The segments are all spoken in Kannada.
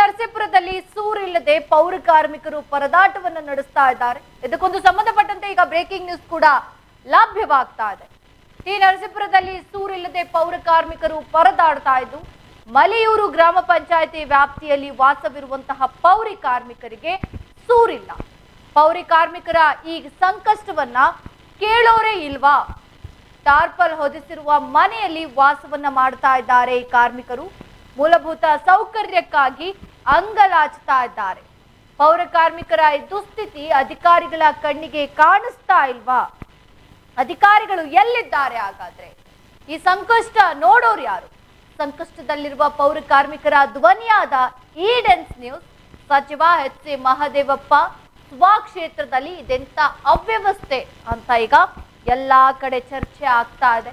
ನರಸೀಪುರದಲ್ಲಿ ಸೂರಿಲ್ಲದೆ ಪೌರ ಕಾರ್ಮಿಕರು ಪರದಾಟವನ್ನು ನಡೆಸ್ತಾ ಇದ್ದಾರೆ. ಇದಕ್ಕೊಂದು ಸಂಬಂಧಪಟ್ಟಂತೆ ಈಗ ಬ್ರೇಕಿಂಗ್ ನ್ಯೂಸ್ ಕೂಡ ಲಭ್ಯವಾಗ್ತಾ ಇದೆ. ಟಿ ನರಸೀಪುರದಲ್ಲಿ ಸೂರಿಲ್ಲದೆ ಪೌರ ಕಾರ್ಮಿಕರು ಪರದಾಡ್ತಾ ಇದ್ದು, ಮಲೆಯೂರು ಗ್ರಾಮ ಪಂಚಾಯಿತಿ ವ್ಯಾಪ್ತಿಯಲ್ಲಿ ವಾಸವಿರುವಂತಹ ಪೌರಿ ಕಾರ್ಮಿಕರಿಗೆ ಸೂರಿಲ್ಲ. ಪೌರಿ ಕಾರ್ಮಿಕರ ಈ ಸಂಕಷ್ಟವನ್ನ ಕೇಳೋರೇ ಇಲ್ವಾ? ಟಾರ್ಪಲ್ ಹೊದಿಸಿರುವ ಮನೆಯಲ್ಲಿ ವಾಸವನ್ನ ಮಾಡ್ತಾ ಇದ್ದಾರೆ ಈ ಕಾರ್ಮಿಕರು. ಮೂಲಭೂತ ಸೌಕರ್ಯಕ್ಕಾಗಿ ಅಂಗಲಾಚ್ತಾ ಇದ್ದಾರೆ. ಪೌರ ಕಾರ್ಮಿಕರ ದುಸ್ಥಿತಿ ಅಧಿಕಾರಿಗಳ ಕಣ್ಣಿಗೆ ಕಾಣಿಸ್ತಾ ಇಲ್ವಾ? ಅಧಿಕಾರಿಗಳು ಎಲ್ಲಿದ್ದಾರೆ ಹಾಗಾದ್ರೆ? ಈ ಸಂಕಷ್ಟ ನೋಡೋರು ಯಾರು? ಸಂಕಷ್ಟದಲ್ಲಿರುವ ಪೌರ ಕಾರ್ಮಿಕರ ಧ್ವನಿಯಾದ ಈಡೆನ್ಸ್ ನ್ಯೂಸ್, ಸಚಿವ ಎಚ್ ಸಿ ಮಹದೇವಪ್ಪ ಸ್ವಕ್ಷೇತ್ರದಲ್ಲಿ ಇದೆಂತ ಅವ್ಯವಸ್ಥೆ ಅಂತ ಈಗ ಎಲ್ಲಾ ಕಡೆ ಚರ್ಚೆ ಆಗ್ತಾ ಇದೆ.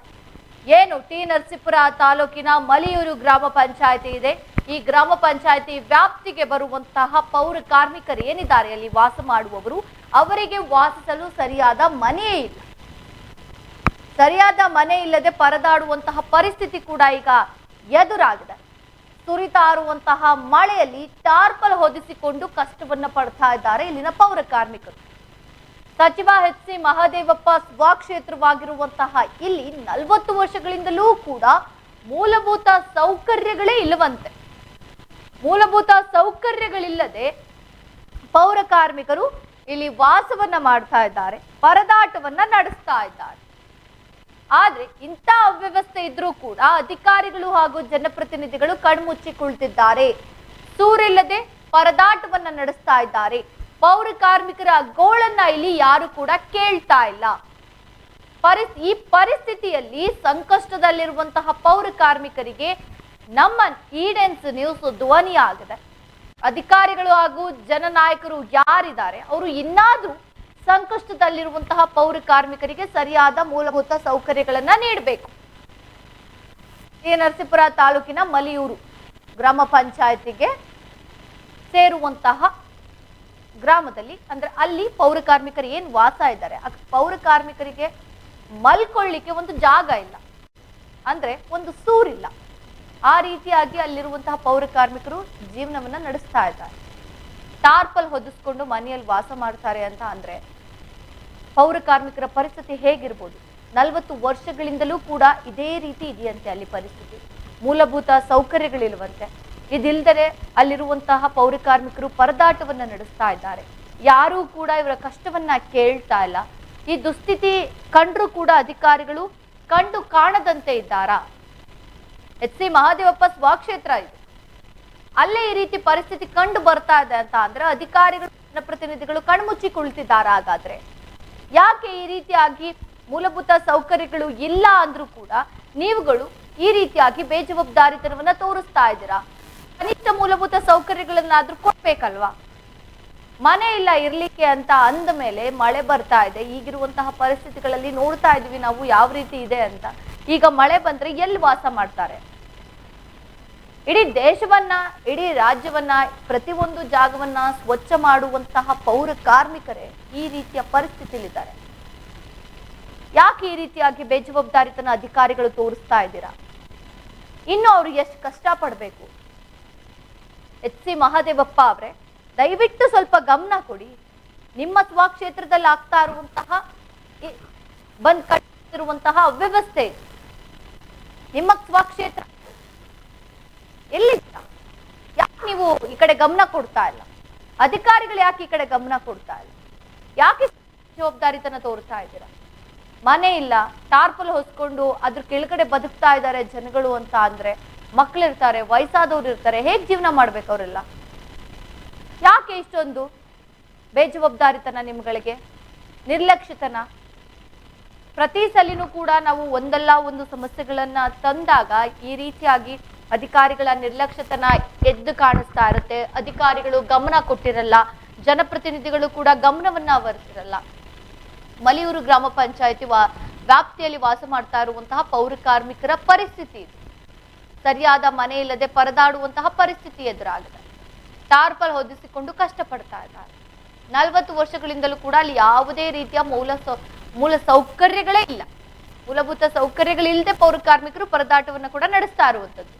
ಏನು ಟಿ ನರಸೀಪುರ ತಾಲೂಕಿನ ಮಲಿಯೂರು ಗ್ರಾಮ ಪಂಚಾಯತಿ ಇದೆ. ಈ ಗ್ರಾಮ ಪಂಚಾಯತಿ ವ್ಯಾಪ್ತಿಗೆ ಬರುವಂತಹ ಪೌರ ಕಾರ್ಮಿಕರು ಏನಿದ್ದಾರೆ? ಅಲ್ಲಿ ವಾಸ ಮಾಡುವವರು, ಅವರಿಗೆ ವಾಸಿಸಲು ಸರಿಯಾದ ಮನೆಯೇ ಇಲ್ಲ. ಸರಿಯಾದ ಮನೆ ಇಲ್ಲದೆ ಪರದಾಡುವಂತಹ ಪರಿಸ್ಥಿತಿ ಕೂಡ ಈಗ ಎದುರಾಗಿದೆ. ಸುರಿತಾರುವಂತಹ ಮಳೆಯಲ್ಲಿ ಟಾರ್ಪಲ್ ಹೊದಿಸಿಕೊಂಡು ಕಷ್ಟವನ್ನು ಪಡ್ತಾ ಇದ್ದಾರೆ ಇಲ್ಲಿನ ಪೌರ ಕಾರ್ಮಿಕರು. ಸಚಿವ ಎಚ್ ಸಿ ಮಹಾದೇವಪ್ಪ ಸ್ವಕ್ಷೇತ್ರವಾಗಿರುವಂತಹ ಇಲ್ಲಿ ನಲವತ್ತು ವರ್ಷಗಳಿಂದಲೂ ಕೂಡ ಮೂಲಭೂತ ಸೌಕರ್ಯಗಳೇ ಇಲ್ಲವಂತೆ. ಮೂಲಭೂತ ಸೌಕರ್ಯಗಳಿಲ್ಲದೆ ಪೌರ ಕಾರ್ಮಿಕರು ಇಲ್ಲಿ ವಾಸವನ್ನ ಮಾಡ್ತಾ ಇದ್ದಾರೆ, ಪರದಾಟವನ್ನ ನಡೆಸ್ತಾ ಇದ್ದಾರೆ. ಆದ್ರೆ ಇಂಥ ಅವ್ಯವಸ್ಥೆ ಇದ್ರೂ ಕೂಡ ಅಧಿಕಾರಿಗಳು ಹಾಗೂ ಜನಪ್ರತಿನಿಧಿಗಳು ಕಣ್ಮುಚ್ಚಿಕೊಳ್ತಿದ್ದಾರೆ. ಸೂರಿಲ್ಲದೆ ಪರದಾಟವನ್ನ ನಡೆಸ್ತಾ ಇದ್ದಾರೆ. ಪೌರ ಕಾರ್ಮಿಕರ ಗೋಳನ್ನ ಇಲ್ಲಿ ಯಾರು ಕೂಡ ಕೇಳ್ತಾ ಇಲ್ಲ. ಪರಿಸ್, ಈ ಪರಿಸ್ಥಿತಿಯಲ್ಲಿ ಸಂಕಷ್ಟದಲ್ಲಿರುವಂತಹ ಪೌರ ಕಾರ್ಮಿಕರಿಗೆ ನಮ್ಮ ಈಡೆನ್ಸ್ ನ್ಯೂಸ್ ಧ್ವನಿಯಾಗಿದೆ. ಅಧಿಕಾರಿಗಳು ಹಾಗೂ ಜನನಾಯಕರು ಯಾರಿದ್ದಾರೆ, ಅವರು ಇನ್ನಾದ್ರೂ ಸಂಕಷ್ಟದಲ್ಲಿರುವಂತಹ ಪೌರ ಕಾರ್ಮಿಕರಿಗೆ ಸರಿಯಾದ ಮೂಲಭೂತ ಸೌಕರ್ಯಗಳನ್ನ ನೀಡಬೇಕು. ಈ ನರಸೀಪುರ ತಾಲೂಕಿನ ಮಲಿಯೂರು ಗ್ರಾಮ ಪಂಚಾಯತಿಗೆ ಸೇರುವಂತಹ ಗ್ರಾಮದಲ್ಲಿ, ಅಂದ್ರೆ ಅಲ್ಲಿ ಪೌರ ಕಾರ್ಮಿಕರು ಏನ್ ವಾಸ ಇದ್ದಾರೆ ಪೌರ ಕಾರ್ಮಿಕರಿಗೆ ಮಲ್ಕೊಳ್ಳಿಕ್ಕೆ ಒಂದು ಜಾಗ ಇಲ್ಲ. ಅಂದ್ರೆ ಒಂದು ಸೂರಿಲ್ಲ. ಆ ರೀತಿಯಾಗಿ ಅಲ್ಲಿರುವಂತಹ ಪೌರ ಕಾರ್ಮಿಕರು ಜೀವನವನ್ನ ನಡೆಸ್ತಾ ಇದ್ದಾರೆ. ಟಾರ್ಪಲ್ ಹೊದಿಸ್ಕೊಂಡು ಮನೆಯಲ್ಲಿ ವಾಸ ಮಾಡ್ತಾರೆ ಅಂತ ಅಂದ್ರೆ ಪೌರ ಕಾರ್ಮಿಕರ ಪರಿಸ್ಥಿತಿ ಹೇಗಿರ್ಬೋದು? ನಲವತ್ತು ವರ್ಷಗಳಿಂದಲೂ ಕೂಡ ಇದೇ ರೀತಿ ಇದೆಯಂತೆ ಅಲ್ಲಿ ಪರಿಸ್ಥಿತಿ. ಮೂಲಭೂತ ಸೌಕರ್ಯಗಳಿಲ್ವಂತೆ. ಇದಿಲ್ದರೆ ಅಲ್ಲಿರುವಂತಹ ಪೌರ ಕಾರ್ಮಿಕರು ಪರದಾಟವನ್ನು ನಡೆಸ್ತಾ ಇದ್ದಾರೆ. ಯಾರೂ ಕೂಡ ಇವರ ಕಷ್ಟವನ್ನ ಕೇಳ್ತಾ ಇಲ್ಲ. ಈ ದುಸ್ಥಿತಿ ಕಂಡ್ರು ಕೂಡ ಅಧಿಕಾರಿಗಳು ಕಂಡು ಕಾಣದಂತೆ ಇದ್ದಾರಾ? ಎಚ್ ಸಿ ಮಹಾದೇವಪ್ಪ ಸ್ವಕ್ಷೇತ್ರ ಇದು. ಅಲ್ಲೇ ಈ ರೀತಿ ಪರಿಸ್ಥಿತಿ ಕಂಡು ಬರ್ತಾ ಇದೆ ಅಂತ ಅಂದ್ರೆ ಅಧಿಕಾರಿಗಳು ಜನಪ್ರತಿನಿಧಿಗಳು ಕಣ್ಮುಚ್ಚಿ ಕುಳಿತಿದ್ದಾರಾ ಹಾಗಾದ್ರೆ? ಯಾಕೆ ಈ ರೀತಿಯಾಗಿ ಮೂಲಭೂತ ಸೌಕರ್ಯಗಳು ಇಲ್ಲ ಅಂದ್ರೂ ಕೂಡ ನೀವುಗಳು ಈ ರೀತಿಯಾಗಿ ಬೇಜವಾಬ್ದಾರಿತನವನ್ನ ತೋರಿಸ್ತಾ ಇದ್ದೀರಾ? ಕನಿಷ್ಠ ಮೂಲಭೂತ ಸೌಕರ್ಯಗಳನ್ನಾದ್ರೂ ಕೊಡ್ಬೇಕಲ್ವಾ? ಮನೆ ಇಲ್ಲ, ಇರ್ಲಿಕ್ಕೆ ಅಂತ ಅಂದ ಮೇಲೆ ಮಳೆ ಬರ್ತಾ ಇದೆ. ಈಗಿರುವಂತಹ ಪರಿಸ್ಥಿತಿಗಳಲ್ಲಿ ನೋಡ್ತಾ ಇದೀವಿ ನಾವು ಯಾವ ರೀತಿ ಇದೆ ಅಂತ. ಈಗ ಮಳೆ ಬಂದ್ರೆ ಎಲ್ಲಿ ವಾಸ ಮಾಡ್ತಾರೆ? ಇಡೀ ದೇಶವನ್ನ, ಇಡೀ ರಾಜ್ಯವನ್ನ, ಪ್ರತಿಯೊಂದು ಜಾಗವನ್ನ ಸ್ವಚ್ಛ ಮಾಡುವಂತಹ ಪೌರ ಕಾರ್ಮಿಕರೇ ಈ ರೀತಿಯ ಪರಿಸ್ಥಿತಿಲಿದ್ದಾರೆ ಯಾಕೆ ಈ ರೀತಿಯಾಗಿ ಬೇಜವಾಬ್ದಾರಿತನ ಅಧಿಕಾರಿಗಳು ತೋರಿಸ್ತಾ ಇದ್ದೀರಾ? ಇನ್ನು ಅವ್ರು ಎಷ್ಟು ಕಷ್ಟ ಪಡ್ಬೇಕು ಎಚ್ ಸಿ ಮಹಾದೇವಪ್ಪ ಅವರೇ, ದಯವಿಟ್ಟು ಸ್ವಲ್ಪ ಗಮನ ಕೊಡಿ. ನಿಮ್ಮ ಸ್ವಕ್ಷೇತ್ರದಲ್ಲಿ ಆಗ್ತಾ ಇರುವಂತಹ ಬಂದ್ ಕಟ್ಟಿರುವಂತಹ ಅವ್ಯವಸ್ಥೆ. ನಿಮ್ಮ ಸ್ವಕ್ಷೇತ್ರ ಎಲ್ಲಿ ಯಾಕೆ ನೀವು ಈ ಕಡೆ ಗಮನ ಕೊಡ್ತಾ ಇಲ್ಲ? ಅಧಿಕಾರಿಗಳು ಯಾಕೆ ಈ ಕಡೆ ಗಮನ ಕೊಡ್ತಾ ಇಲ್ಲ? ಯಾಕೆ ಜವಾಬ್ದಾರಿತನ ತೋರ್ತಾ ಇದ್ದೀರಾ? ಮನೆ ಇಲ್ಲ, ಟಾರ್ಪಲ್ ಹೊಸ್ಕೊಂಡು ಅದ್ರ ಕೆಳಗಡೆ ಬದುಕ್ತಾ ಇದ್ದಾರೆ ಜನಗಳು ಅಂತ ಅಂದ್ರೆ ಮಕ್ಳಿರ್ತಾರೆ ವಯಸ್ಸಾದವ್ರು ಇರ್ತಾರೆ, ಹೇಗೆ ಜೀವನ ಮಾಡ್ಬೇಕು ಅವರೆಲ್ಲ? ಯಾಕೆ ಇಷ್ಟೊಂದು ಬೇಜವಾಬ್ದಾರಿತನ ನಿಮ್ಗಳಿಗೆ, ನಿರ್ಲಕ್ಷಿತನ? ಪ್ರತಿ ಸಲಿನೂ ಕೂಡ ನಾವು ಒಂದಲ್ಲ ಒಂದು ಸಮಸ್ಯೆಗಳನ್ನ ತಂದಾಗ ಈ ರೀತಿಯಾಗಿ ಅಧಿಕಾರಿಗಳ ನಿರ್ಲಕ್ಷ್ಯತನ ಎದ್ದು ಕಾಣಿಸ್ತಾ ಇರುತ್ತೆ. ಅಧಿಕಾರಿಗಳು ಗಮನ ಕೊಟ್ಟಿರಲ್ಲ, ಜನಪ್ರತಿನಿಧಿಗಳು ಕೂಡ ಗಮನವನ್ನ ವರಿಸಿರಲ್ಲ ಮಲಿಯೂರು ಗ್ರಾಮ ಪಂಚಾಯತಿ ವ್ಯಾಪ್ತಿಯಲ್ಲಿ ವಾಸ ಮಾಡ್ತಾ ಇರುವಂತಹ ಪೌರ ಕಾರ್ಮಿಕರ ಪರಿಸ್ಥಿತಿ ಇದು. ಸರಿಯಾದ ಮನೆ ಇಲ್ಲದೆ ಪರದಾಡುವಂತಹ ಪರಿಸ್ಥಿತಿ ಎದುರಾಗಿದೆ. ಟಾರ್ಪಲ್ ಹೊದಿಸಿಕೊಂಡು ಕಷ್ಟಪಡ್ತಾ ಇದ್ದಾರೆ. ನಲವತ್ತು ವರ್ಷಗಳಿಂದಲೂ ಕೂಡ ಅಲ್ಲಿ ಯಾವುದೇ ರೀತಿಯ ಮೂಲ ಮೂಲ ಸೌಕರ್ಯಗಳೇ ಇಲ್ಲ. ಮೂಲಭೂತ ಸೌಕರ್ಯಗಳಿಲ್ಲದೆ ಪೌರ ಕಾರ್ಮಿಕರು ಪರದಾಟವನ್ನು ಕೂಡ ನಡೆಸ್ತಾ ಇರುವಂಥದ್ದು.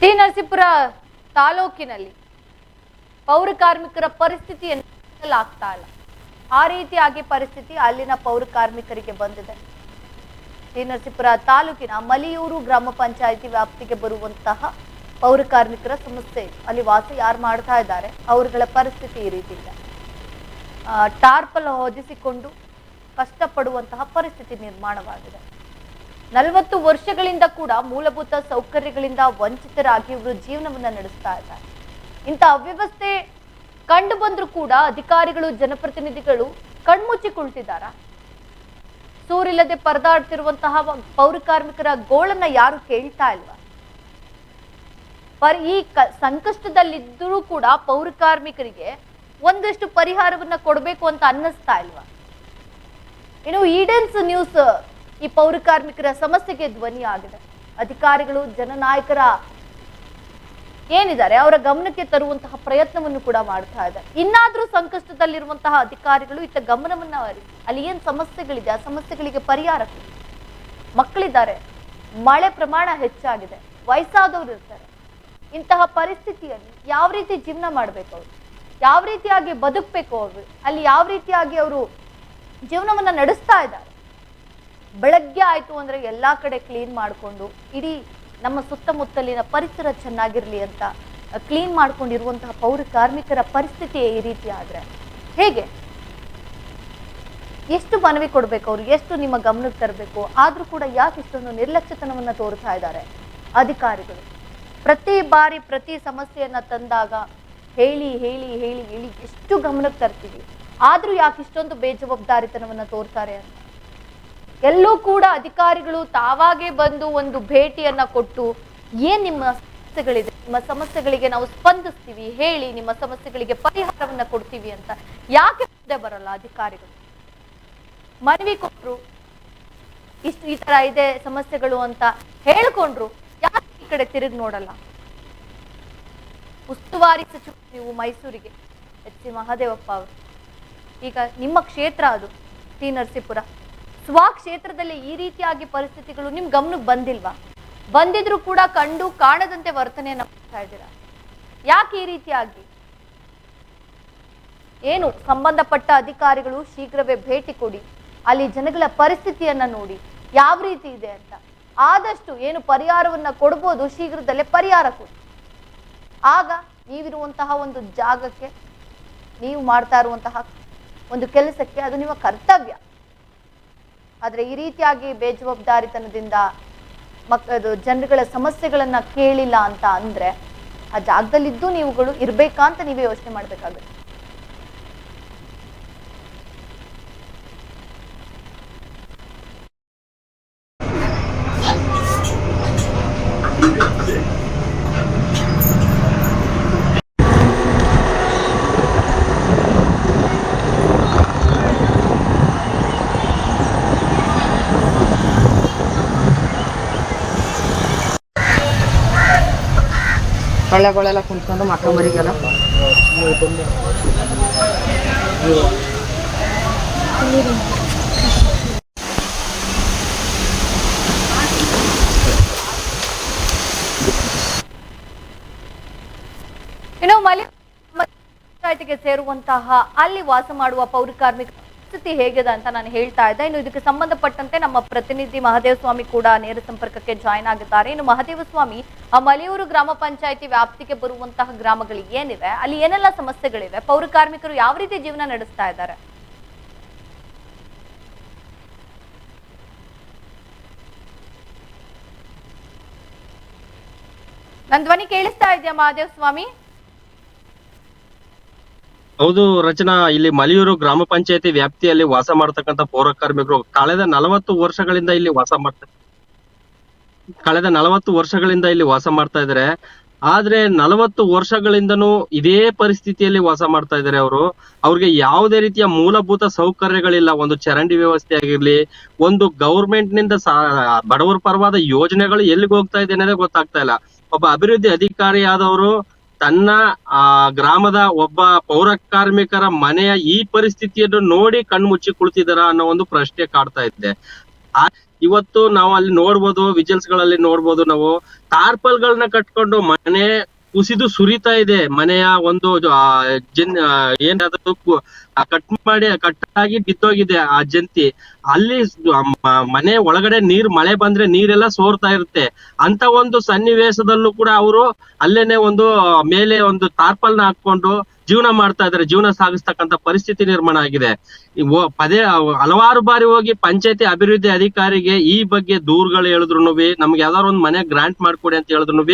ಟಿ ನರಸೀಪುರ ತಾಲೂಕಿನಲ್ಲಿ ಪೌರ ಕಾರ್ಮಿಕರ ಪರಿಸ್ಥಿತಿಯನ್ನು ಆಗ್ತಾ ಇಲ್ಲ. ಆ ರೀತಿಯಾಗಿ ಪರಿಸ್ಥಿತಿ ಅಲ್ಲಿನ ಪೌರ ಕಾರ್ಮಿಕರಿಗೆ ಬಂದಿದೆ. ಟಿ ನರಸೀಪುರ ತಾಲೂಕಿನ ಮಲಿಯೂರು ಗ್ರಾಮ ಪಂಚಾಯಿತಿ ವ್ಯಾಪ್ತಿಗೆ ಬರುವಂತಹ ಪೌರ ಕಾರ್ಮಿಕರ ಸಮಸ್ಯೆ. ಅಲ್ಲಿ ವಾಸ ಯಾರು ಮಾಡ್ತಾ ಇದ್ದಾರೆ? ಅವರುಗಳ ಪರಿಸ್ಥಿತಿ ಈ ರೀತಿ ಇದೆ. ಟಾರ್ಪಲ್ ಹೊದಿಸಿಕೊಂಡು ಕಷ್ಟಪಡುವಂತಹ ಪರಿಸ್ಥಿತಿ ನಿರ್ಮಾಣವಾಗಿದೆ. ನಲವತ್ತು ವರ್ಷಗಳಿಂದ ಕೂಡ ಮೂಲಭೂತ ಸೌಕರ್ಯಗಳಿಂದ ವಂಚಿತರಾಗಿ ಇವರು ಜೀವನವನ್ನ ನಡೆಸ್ತಾ ಇದ್ದಾರೆ. ಇಂಥ ಅವ್ಯವಸ್ಥೆ ಕಂಡು ಬಂದ್ರೂ ಕೂಡ ಅಧಿಕಾರಿಗಳು, ಜನಪ್ರತಿನಿಧಿಗಳು ಕಣ್ಮುಚ್ಚಿ ಕುಳಿತಿದ್ದಾರ ಸೂರಿಲ್ಲದೆ ಪರದಾಡ್ತಿರುವಂತಹ ಪೌರ ಕಾರ್ಮಿಕರ ಗೋಳನ್ನ ಯಾರು ಕೇಳ್ತಾ ಇಲ್ವಾ? ಪರ್ ಈ ಕ ಸಂಕಷ್ಟದಲ್ಲಿದ್ದರೂ ಕೂಡ ಪೌರ ಕಾರ್ಮಿಕರಿಗೆ ಒಂದಷ್ಟು ಪರಿಹಾರವನ್ನ ಕೊಡಬೇಕು ಅಂತ ಅನ್ನಿಸ್ತಾ ಇಲ್ವಾ? ಇನ್ನು ಈಡನ್ಸ್ ನ್ಯೂಸ್ ಈ ಪೌರ ಕಾರ್ಮಿಕರ ಸಮಸ್ಯೆಗೆ ಧ್ವನಿ ಆಗಿದೆ. ಅಧಿಕಾರಿಗಳು, ಜನನಾಯಕರ ಏನಿದ್ದಾರೆ, ಅವರ ಗಮನಕ್ಕೆ ತರುವಂತಹ ಪ್ರಯತ್ನವನ್ನು ಕೂಡ ಮಾಡ್ತಾ ಇದ್ದಾರೆ ಇನ್ನಾದ್ರೂ ಸಂಕಷ್ಟದಲ್ಲಿರುವಂತಹ ಅಧಿಕಾರಿಗಳು ಇತ್ತ ಗಮನವನ್ನ ಅಲ್ಲಿ ಏನ್ ಸಮಸ್ಯೆಗಳಿದೆ, ಆ ಸಮಸ್ಯೆಗಳಿಗೆ ಪರಿಹಾರ ಮಕ್ಕಳಿದ್ದಾರೆ, ಮಳೆ ಪ್ರಮಾಣ ಹೆಚ್ಚಾಗಿದೆ, ವಯಸ್ಸಾದವರು ಇರ್ತಾರೆ. ಇಂತಹ ಪರಿಸ್ಥಿತಿಯಲ್ಲಿ ಯಾವ ರೀತಿ ಜೀವನ ಮಾಡ್ಬೇಕು ಅವರು? ಯಾವ ರೀತಿಯಾಗಿ ಬದುಕಬೇಕು ಅವರು? ಅಲ್ಲಿ ಯಾವ ರೀತಿಯಾಗಿ ಅವರು ಜೀವನವನ್ನ ನಡೆಸ್ತಾ ಇದ್ದಾರೆ? ಬೆಳಗ್ಗೆ ಆಯ್ತು ಅಂದ್ರೆ ಎಲ್ಲಾ ಕಡೆ ಕ್ಲೀನ್ ಮಾಡಿಕೊಂಡು ಇಡೀ ನಮ್ಮ ಸುತ್ತಮುತ್ತಲಿನ ಪರಿಸರ ಚೆನ್ನಾಗಿರ್ಲಿ ಅಂತ ಕ್ಲೀನ್ ಮಾಡ್ಕೊಂಡಿರುವಂತಹ ಪೌರ, ಕಾರ್ಮಿಕರ ಪರಿಸ್ಥಿತಿ ಈ ರೀತಿ ಆದ್ರೆ ಹೇಗೆ? ಎಷ್ಟು ಮನವಿ ಕೊಡ್ಬೇಕು ಅವ್ರು? ಎಷ್ಟು ನಿಮ್ಮ ಗಮನಕ್ಕೆ ತರಬೇಕು? ಆದ್ರೂ ಕೂಡ ಯಾಕೆ ಇಷ್ಟೊಂದು ನಿರ್ಲಕ್ಷ್ಯತನವನ್ನ ತೋರಿಸ್ತಾ ಇದ್ದಾರೆ ಅಧಿಕಾರಿಗಳು? ಪ್ರತಿ ಬಾರಿ ಪ್ರತಿ ಸಮಸ್ಯೆಯನ್ನ ತಂದಾಗ ಹೇಳಿ ಹೇಳಿ ಹೇಳಿ ಹೇಳಿ ಎಷ್ಟು ಗಮನಕ್ಕೆ ತರ್ತೀವಿ? ಆದ್ರೂ ಯಾಕೆ ಇಷ್ಟೊಂದು ಬೇಜವಾಬ್ದಾರಿತನವನ್ನ ತೋರ್ತಾರೆ ಅಂತ? ಎಲ್ಲೂ ಕೂಡ ಅಧಿಕಾರಿಗಳು ತಾವಾಗೇ ಬಂದು ಒಂದು ಭೇಟಿಯನ್ನ ಕೊಟ್ಟು ಏನ್ ನಿಮ್ಮ ಸಮಸ್ಯೆಗಳಿದೆ? ನಿಮ್ಮ ಸಮಸ್ಯೆಗಳಿಗೆ ನಾವು ಸ್ಪಂದಿಸ್ತೀವಿ, ಹೇಳಿ ನಿಮ್ಮ ಸಮಸ್ಯೆಗಳಿಗೆ ಪರಿಹಾರವನ್ನ ಕೊಡ್ತೀವಿ ಅಂತ ಯಾಕೆ ಮುಂದೆ ಬರಲ್ಲ ಅಧಿಕಾರಿಗಳು? ಮನವಿ ಕೊಟ್ರು, ಇಷ್ಟು ಈ ತರ ಇದೆ ಸಮಸ್ಯೆಗಳು ಅಂತ ಹೇಳ್ಕೊಂಡ್ರು, ಯಾಕೆ ಈ ಕಡೆ ತಿರುಗಿ ನೋಡಲ್ಲ? ಉಸ್ತುವಾರಿ ಸಚಿವ ನೀವು ಮೈಸೂರಿಗೆ, ಎಚ್ ಸಿ ಮಹದೇವಪ್ಪ ಅವರು. ಈಗ ನಿಮ್ಮ ಕ್ಷೇತ್ರ ಅದು, ಟಿ ನರಸೀಪುರ. ಸ್ವ ಕ್ಷೇತ್ರದಲ್ಲಿ ಈ ರೀತಿಯಾಗಿ ಪರಿಸ್ಥಿತಿಗಳು ನಿಮ್ ಗಮನಕ್ಕೆ ಬಂದಿಲ್ವಾ? ಬಂದಿದ್ರು ಕೂಡ ಕಂಡು ಕಾಣದಂತೆ ವರ್ತನೆಯನ್ನ ಮಾಡ್ತಾ ಇದ್ದೀರಾ? ಯಾಕೆ ಈ ರೀತಿಯಾಗಿ? ಏನು, ಸಂಬಂಧಪಟ್ಟ ಅಧಿಕಾರಿಗಳು ಶೀಘ್ರವೇ ಭೇಟಿ ಕೊಡಿ, ಅಲ್ಲಿ ಜನಗಳ ಪರಿಸ್ಥಿತಿಯನ್ನ ನೋಡಿ, ಯಾವ ರೀತಿ ಇದೆ ಅಂತ. ಆದಷ್ಟು ಏನು ಪರಿಹಾರವನ್ನ ಕೊಡ್ಬೋದು, ಶೀಘ್ರದಲ್ಲೇ ಪರಿಹಾರ ಕೊಡಿ. ಆಗ ನೀವಿರುವಂತಹ ಒಂದು ಜಾಗಕ್ಕೆ, ನೀವು ಮಾಡ್ತಾ ಇರುವಂತಹ ಒಂದು ಕೆಲಸಕ್ಕೆ ಅದು ನಿಮ್ಮ ಕರ್ತವ್ಯ. ಆದ್ರೆ ಈ ರೀತಿಯಾಗಿ ಬೇಜವಾಬ್ದಾರಿತನದಿಂದ ಮಕ್, ಅದು ಜನಗಳ ಸಮಸ್ಯೆಗಳನ್ನು ಕೇಳಿಲ್ಲ ಅಂತ ಅಂದ್ರೆ ಆ ಜಾಗದಲ್ಲಿದ್ದು ನೀವುಗಳು ಇರಬೇಕಾ ಅಂತ ನೀವೇ ಯೋಚನೆ ಮಾಡ್ಬೇಕಾಗುತ್ತೆ. ಸೊಳ್ಳೆಗಳೆಲ್ಲ ಕುಂತ್ಕೊಂಡು ಮಕ್ಕಳ ಮರಿಗೆಲ್ಲ ಇನ್ನು ಮಲೆ ಪಂಚಾಯತಿಗೆ ಸೇರುವಂತಹ ಅಲ್ಲಿ ವಾಸ ಮಾಡುವ ಪೌರ ಕಾರ್ಮಿಕ ಪರಿಸ್ಥಿತಿ ಹೇಗಿದೆ ಅಂತ ನಾನು ಹೇಳ್ತಾ ಇದ್ದೆ. ಇನ್ನು ಇದಕ್ಕೆ ಸಂಬಂಧಪಟ್ಟಂತೆ ನಮ್ಮ ಪ್ರತಿನಿಧಿ ಮಹದೇವ ಸ್ವಾಮಿ ಕೂಡ ನೇರ ಸಂಪರ್ಕಕ್ಕೆ ಜಾಯ್ನ್ ಆಗಿದ್ದಾರೆ. ಇನ್ನು ಮಹದೇವ ಸ್ವಾಮಿ, ಆ ಮಲೆಯೂರು ಗ್ರಾಮ ಪಂಚಾಯತಿ ವ್ಯಾಪ್ತಿಗೆ ಬರುವಂತಹ ಗ್ರಾಮಗಳು ಏನಿವೆ, ಅಲ್ಲಿ ಏನೆಲ್ಲ ಸಮಸ್ಯೆಗಳಿವೆ, ಪೌರ ಕಾರ್ಮಿಕರು ಯಾವ ರೀತಿ ಜೀವನ ನಡೆಸ್ತಾ ಇದ್ದಾರೆ? ನನ್ ಧ್ವನಿ ಕೇಳಿಸ್ತಾ ಇದೆಯಾ ಮಹಾದೇವ್ ಸ್ವಾಮಿ? ಹೌದು ರಚನಾ, ಇಲ್ಲಿ ಮಲಿಯೂರು ಗ್ರಾಮ ಪಂಚಾಯತಿ ವ್ಯಾಪ್ತಿಯಲ್ಲಿ ವಾಸ ಮಾಡತಕ್ಕಂತ ಪೌರ ಕಾರ್ಮಿಕರು ಕಳೆದ ನಲವತ್ತು ವರ್ಷಗಳಿಂದ ಇಲ್ಲಿ ವಾಸ ಮಾಡ್ತಾ ಕಳೆದ ನಲವತ್ತು ವರ್ಷಗಳಿಂದ ಇಲ್ಲಿ ವಾಸ ಮಾಡ್ತಾ ಇದ್ದಾರೆ. ಆದ್ರೆ ನಲವತ್ತು ವರ್ಷಗಳಿಂದನೂ ಇದೇ ಪರಿಸ್ಥಿತಿಯಲ್ಲಿ ವಾಸ ಮಾಡ್ತಾ ಇದ್ದಾರೆ ಅವರು. ಅವ್ರಿಗೆ ಯಾವುದೇ ರೀತಿಯ ಮೂಲಭೂತ ಸೌಕರ್ಯಗಳಿಲ್ಲ. ಒಂದು ಚರಂಡಿ ವ್ಯವಸ್ಥೆ ಆಗಿರ್ಲಿ, ಒಂದು ಗೌರ್ಮೆಂಟ್ನಿಂದ ಬಡವರ ಪರವಾದ ಯೋಜನೆಗಳು ಎಲ್ಲಿಗೆ ಹೋಗ್ತಾ ಇದೆ ಅನ್ನೋದೇ ಗೊತ್ತಾಗ್ತಾ ಇಲ್ಲ. ಒಬ್ಬ ಅಭಿವೃದ್ಧಿ ಅಧಿಕಾರಿಯಾದವರು ತನ್ನ, ಆ, ಗ್ರಾಮದ ಒಬ್ಬ ಪೌರ ಕಾರ್ಮಿಕರ ಮನೆಯ ಈ ಪರಿಸ್ಥಿತಿಯನ್ನು ನೋಡಿ ಕಣ್ಮುಚ್ಚಿ ಕುಳಿತಿದಾರ ಅನ್ನೋ ಒಂದು ಪ್ರಶ್ನೆ ಕಾಡ್ತಾ ಇದ್ದೆ ಇವತ್ತು ನಾವು ಅಲ್ಲಿ ನೋಡ್ಬೋದು ವಿಜುವಲ್ಸ್ಗಳಲ್ಲಿ ನೋಡ್ಬೋದು ನಾವು. ಟಾರ್ಪಲ್ ಗಳನ್ನ ಕಟ್ಕೊಂಡು ಮನೆ ಕುಸಿದು ಸುರಿತಾ ಇದೆ. ಮನೆಯ ಒಂದು ಜನ್ ಏನಾದ್ರು ಮಾಡಿ ಆ ಕಟ್ ಆಗಿ ಬಿದ್ದೋಗಿದೆ ಆ ಜಂತಿ. ಅಲ್ಲಿ ಮನೆ ಒಳಗಡೆ ನೀರ್, ಮಳೆ ಬಂದ್ರೆ ನೀರೆಲ್ಲ ಸೋರ್ತಾ ಇರುತ್ತೆ. ಅಂತ ಒಂದು ಸನ್ನಿವೇಶದಲ್ಲೂ ಕೂಡ ಅವರು ಅಲ್ಲೇನೆ ಒಂದು, ಮೇಲೆ ಒಂದು ತಾರ್ಪಲ್ನ ಹಾಕೊಂಡು ಜೀವನ ಮಾಡ್ತಾ ಇದಾರೆ ಜೀವನ ಸಾಗಿಸ್ತಕ್ಕಂತ ಪರಿಸ್ಥಿತಿ ನಿರ್ಮಾಣ ಆಗಿದೆ. ಪದೇ ಹಲವಾರು ಬಾರಿ ಹೋಗಿ ಪಂಚಾಯತಿ ಅಭಿವೃದ್ಧಿ ಅಧಿಕಾರಿಗೆ ಈ ಬಗ್ಗೆ ದೂರುಗಳು ಹೇಳಿದ್ರು ನಮ್ಗೆ ಯಾವ್ದಾದ್ರು ಒಂದು ಮನೆ ಗ್ರಾಂಟ್ ಮಾಡ್ಕೊಡಿ ಅಂತ ಹೇಳಿದ್ರು